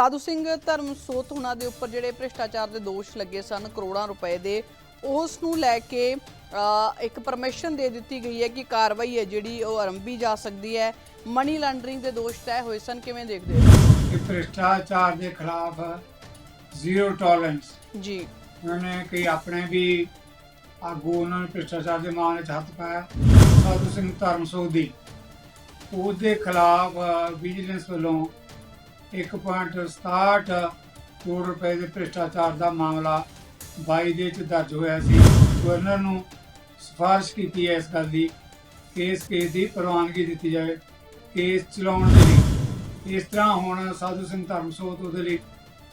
ਸਾਧੂ ਸਿੰਘ ਧਰਮ ਸੋਤ ਉਹਨਾਂ ਦੇ ਉੱਪਰ ਜਿਹੜੇ ਭ੍ਰਿਸ਼ਟਾਚਾਰ ਦੇ ਦੋਸ਼ ਲੱਗੇ ਸਨ ਕਰੋੜਾਂ ਰੁਪਏ ਦੇ ਉਸ ਨੂੰ ਲੈ ਕੇ ਇੱਕ ਪਰਮਿਸ਼ਨ ਦੇ ਦਿੱਤੀ ਗਈ ਹੈ ਕਿ ਕਾਰਵਾਈ ਹੈ ਜਿਹੜੀ ਉਹ ਆਰੰਭੀ ਜਾ ਸਕਦੀ ਹੈ। ਮਨੀ ਲਾਂਡਰਿੰਗ ਦੇ ਦੋਸ਼ ਤੈਅ ਹੋਏ ਸਨ। ਕਿਵੇਂ ਦੇਖਦੇ ਹੋ? ਕਿ ਭ੍ਰਿਸ਼ਟਾਚਾਰ ਦੇ ਖਿਲਾਫ ਜ਼ੀਰੋ ਟੋਲਰੈਂਸ। ਜੀ। ਉਹਨਾਂ ਕਈ ਆਪਣੇ ਵੀ ਆਗੂ ਉਹਨਾਂ ਨੇ ਭ੍ਰਿਸ਼ਟਾਚਾਰ ਦੇ ਮਾਮਲੇ 'ਚ ਹੱਥ ਪਾਇਆ। ਸਾਧੂ ਸਿੰਘ ਧਰਮ ਸੋਧੀ ਉਹਦੇ ਖਿਲਾਫ ਵਿਜੀਲੈਂਸ ਵੱਲੋਂ 1.67 ਕਰੋੜ ਰੁਪਏ ਦੇ ਭ੍ਰਿਸ਼ਟਾਚਾਰ ਦਾ ਮਾਮਲਾ 22 ਦੇ ਚ ਦਰਜ ਹੋਇਆ ਸੀ। ਗਵਰਨਰ ਨੂੰ ਸਿਫਾਰਿਸ਼ ਕੀਤੀ ਹੈ ਇਸ ਗੱਲ ਦੀ ਕਿ ਇਸ ਕੇਸ ਦੀ ਪ੍ਰਵਾਨਗੀ ਦਿੱਤੀ ਜਾਵੇ। ਕੇਸ ਚਲਾਉਣ ਦੇ ਲਈ, ਇਸ ਤਰ੍ਹਾਂ ਹੁਣ ਸਾਧੂ ਸਿੰਘ ਧਰਮਸੋਤ ਉਹਦੇ ਲਈ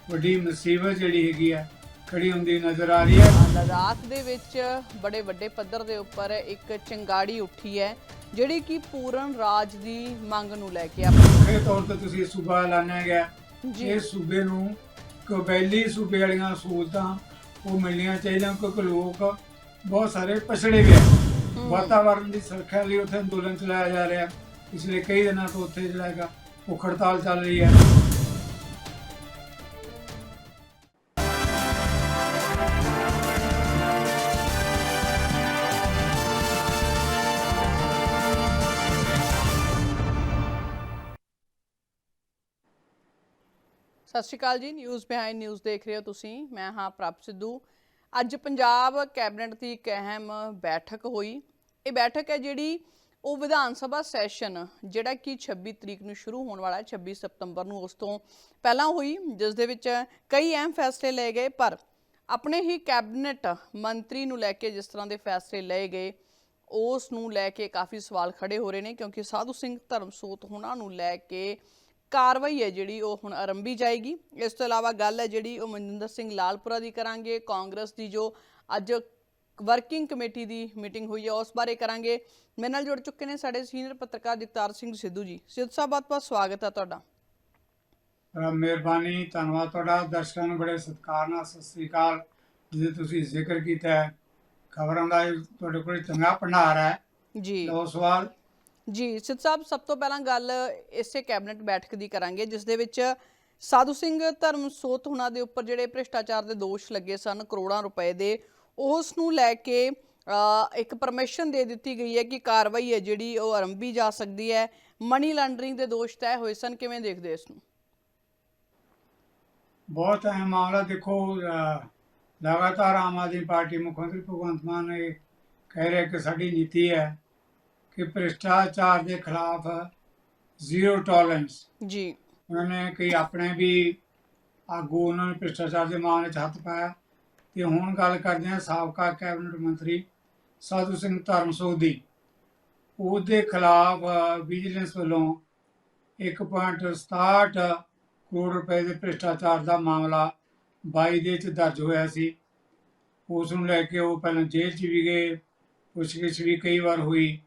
ਵੱਡੀ ਮੁਸੀਬਤ ਜਿਹੜੀ ਹੈਗੀ ਆ, ਖੜੀ ਹੁੰਦੀ ਨਜ਼ਰ ਆ ਰਹੀ ਹੈ। ਲਦਾਖ ਦੇ ਵਿੱਚ ਬੜੇ ਵੱਡੇ ਪੱਧਰ ਦੇ ਉੱਪਰ ਇੱਕ ਚਿੰਗਾੜੀ ਉੱਠੀ ਹੈ। ਜਿਹੜੀ ਕਿ ਪੂਰਨ ਰਾਜ ਦੀ ਮੰਗ ਨੂੰ ਲੈ ਕੇ ਆ ਮੁੱਖ ਤੌਰ ਤੇ ਤੁਸੀਂ ਸੂਬਾ ਐਲਾਨਿਆ ਗਿਆ। ਇਹ ਸੂਬੇ ਨੂੰ ਕਬੈਲੀ ਸੂਬੇ ਵਾਲੀਆਂ ਸਹੂਲਤਾਂ ਉਹ ਮਿਲਣੀਆਂ ਚਾਹੀਦੀਆਂ ਕਿਉਂਕਿ ਲੋਕ ਬਹੁਤ ਸਾਰੇ ਪਛੜੇ ਗਏ। ਵਾਤਾਵਰਣ ਦੀ ਸੁਰੱਖਿਆ ਲਈ ਉੱਥੇ ਅੰਦੋਲਨ ਚਲਾਇਆ ਜਾ ਰਿਹਾ। ਪਿਛਲੇ ਕਈ ਦਿਨਾਂ ਤੋਂ ਉੱਥੇ ਜਿਹੜਾ ਹੈਗਾ ਭੁੱਖ ਹੜਤਾਲ ਚੱਲ ਰਹੀ ਹੈ। ਸਤਿ ਸ਼੍ਰੀ ਅਕਾਲ ਜੀ ਨਿਊਜ਼ ਬਿਹਾਈਂਡ ਨਿਊਜ਼ ਦੇਖ ਰਹੇ ਹੋ ਤੁਸੀਂ। ਮੈਂ ਹਾਂ ਪ੍ਰਭ ਸਿੱਧੂ। ਅੱਜ ਪੰਜਾਬ ਕੈਬਨਿਟ ਦੀ ਇੱਕ ਅਹਿਮ ਬੈਠਕ ਹੋਈ। ਇਹ ਬੈਠਕ ਹੈ ਜਿਹੜੀ ਉਹ ਵਿਧਾਨ ਸਭਾ ਸੈਸ਼ਨ, ਜਿਹੜਾ ਕਿ 26 ਤਰੀਕ ਨੂੰ ਸ਼ੁਰੂ ਹੋਣ ਵਾਲਾ ਹੈ 26 ਸਤੰਬਰ ਨੂੰ ਉਸ ਤੋਂ ਪਹਿਲਾਂ ਹੋਈ, ਜਿਸ ਦੇ ਵਿੱਚ ਕਈ ਅਹਿਮ ਫੈਸਲੇ ਲਏ ਗਏ, ਪਰ ਆਪਣੇ ਹੀ ਕੈਬਨਿਟ ਮੰਤਰੀ ਨੂੰ ਲੈ ਕੇ ਜਿਸ ਤਰ੍ਹਾਂ ਦੇ ਫੈਸਲੇ ਲਏ ਗਏ, ਉਸ ਨੂੰ ਲੈ ਕੇ ਕਾਫੀ ਸਵਾਲ ਖੜੇ ਹੋ ਰਹੇ ਨੇ, ਕਿਉਂਕਿ ਸਾਧੂ ਸਿੰਘ ਧਰਮਸੋਤ ਉਹਨਾਂ ਨੂੰ ਲੈ ਕੇ ਕਾਰਵਾਈ ਹੈ ਜਿਹੜੀ ਉਹ ਹੁਣ ਆਰੰਭੀ ਜਾਏਗੀ। ਇਸ ਤੋਂ ਇਲਾਵਾ ਗੱਲ ਹੈ ਜਿਹੜੀ ਉਹ ਮਨਜਿੰਦਰ ਸਿੰਘ ਲਾਲਪੁਰਾ ਦੀ ਕਰਾਂਗੇ। ਕਾਂਗਰਸ ਦੀ ਜੋ ਅੱਜ ਵਰਕਿੰਗ ਕਮੇਟੀ ਦੀ ਮੀਟਿੰਗ ਹੋਈ ਹੈ ਉਸ ਬਾਰੇ ਕਰਾਂਗੇ। ਮੇਰੇ ਨਾਲ ਜੁੜ ਚੁੱਕੇ ਨੇ ਸਾਡੇ ਸੀਨੀਅਰ ਪੱਤਰਕਾਰ ਜਗਤਾਰ ਸਿੰਘ ਸਿੱਧੂ ਜੀ। ਸਿੱਧੂ ਸਾਹਿਬ ਬਹੁਤ ਬਹੁਤ ਸਵਾਗਤ ਹੈ ਤੁਹਾਡਾ। ਮਿਹਰਬਾਨੀ ਧੰਨਵਾਦ ਤੁਹਾਡਾ। ਦਰਸ਼ਕਾਂ ਨੂੰ ਬੜੇ ਸਤਿਕਾਰ ਨਾਲ ਸਤਿ ਸ੍ਰੀ ਅਕਾਲ ਜਿਹਦੇ ਤੁਸੀਂ ਜ਼ਿਕਰ ਕੀਤਾ ਹੈ। ਖਬਰਾਂ ਦਾ ਤੁਹਾਡੇ ਕੋਲ ਚੰਗਾ ਭੰਡਾਰ ਹੈ। ਜੀ। ਲਓ ਸਵਾਲ। ਜੀ, ਸਿੱਧ ਸਾਹਿਬ, ਸਭ ਤੋਂ ਪਹਿਲਾਂ ਗੱਲ ਇਸੇ ਕੈਬਨਿਟ ਬੈਠਕ ਦੀ ਕਰਾਂਗੇ, ਜਿਸ ਦੇ ਵਿੱਚ ਸਾਧੂ ਸਿੰਘ ਧਰਮ ਸੋਤ ਉਹਨਾਂ ਦੇ ਉੱਪਰ ਜਿਹੜੇ ਭ੍ਰਿਸ਼ਟਾਚਾਰ ਦੇ ਦੋਸ਼ ਲੱਗੇ ਸਨ, ਕਰੋੜਾਂ ਰੁਪਏ ਦੇ, ਉਸ ਨੂੰ ਲੈ ਕੇ ਇੱਕ ਪਰਮਿਸ਼ਨ ਦੇ ਦਿੱਤੀ ਗਈ ਹੈ ਕਿ ਕਾਰਵਾਈ ਹੈ ਜਿਹੜੀ ਉਹ ਆਰੰਭੀ ਜਾ ਸਕਦੀ ਹੈ। ਮਨੀ ਲਾਂਡਰਿੰਗ ਦੇ ਦੋਸ਼ ਤੈਅ ਹੋਏ ਸਨ, ਕਿਵੇਂ ਦੇਖਦੇ ਹੋ ਇਸ ਨੂੰ? ਬਹੁਤ ਅਹਿਮ ਮਾਮਲਾ, ਦੇਖੋ ਲਗਾਤਾਰ ਆਮ ਆਦਮੀ ਪਾਰਟੀ ਮੁੱਖ ਮੰਤਰੀ ਭਗਵੰਤ ਮਾਨ ਨੇ ਕਹਿ ਰਿਹਾ ਕਿ ਸਾਡੀ ਨੀਤੀ ਹੈ ਕਿ ਭ੍ਰਿਸ਼ਟਾਚਾਰ ਦੇ ਖਿਲਾਫ ਜ਼ੀਰੋ ਟੋਲਰੈਂਸ। ਜੀ। ਉਹਨਾਂ ਨੇ ਕਈ ਆਪਣੇ ਵੀ ਆਗੂ ਉਹਨਾਂ ਨੇ ਭ੍ਰਿਸ਼ਟਾਚਾਰ ਦੇ ਮਾਮਲੇ 'ਚ ਹੱਥ ਪਾਇਆ। ਤੇ ਹੁਣ ਗੱਲ ਕਰਦੇ ਹਾਂ ਸਾਬਕਾ ਕੈਬਨਿਟ ਮੰਤਰੀ ਸਾਧੂ ਸਿੰਘ ਧਰਮਸੋਤ ਦੀ ਉਹਦੇ ਖਿਲਾਫ ਵਿਜੀਲੈਂਸ ਵੱਲੋਂ 1.67 ਕਰੋੜ ਰੁਪਏ ਦੇ ਭ੍ਰਿਸ਼ਟਾਚਾਰ ਦਾ ਮਾਮਲਾ 22 ਦੇ ਚ ਦਰਜ ਹੋਇਆ ਸੀ। ਉਸ ਨੂੰ ਲੈ ਕੇ ਉਹ ਪਹਿਲਾਂ ਜੇਲ੍ਹ 'ਚ ਵੀ ਗਏ ਪੁੱਛਗਿੱਛ ਵੀ ਕਈ ਵਾਰ ਹੋਈ।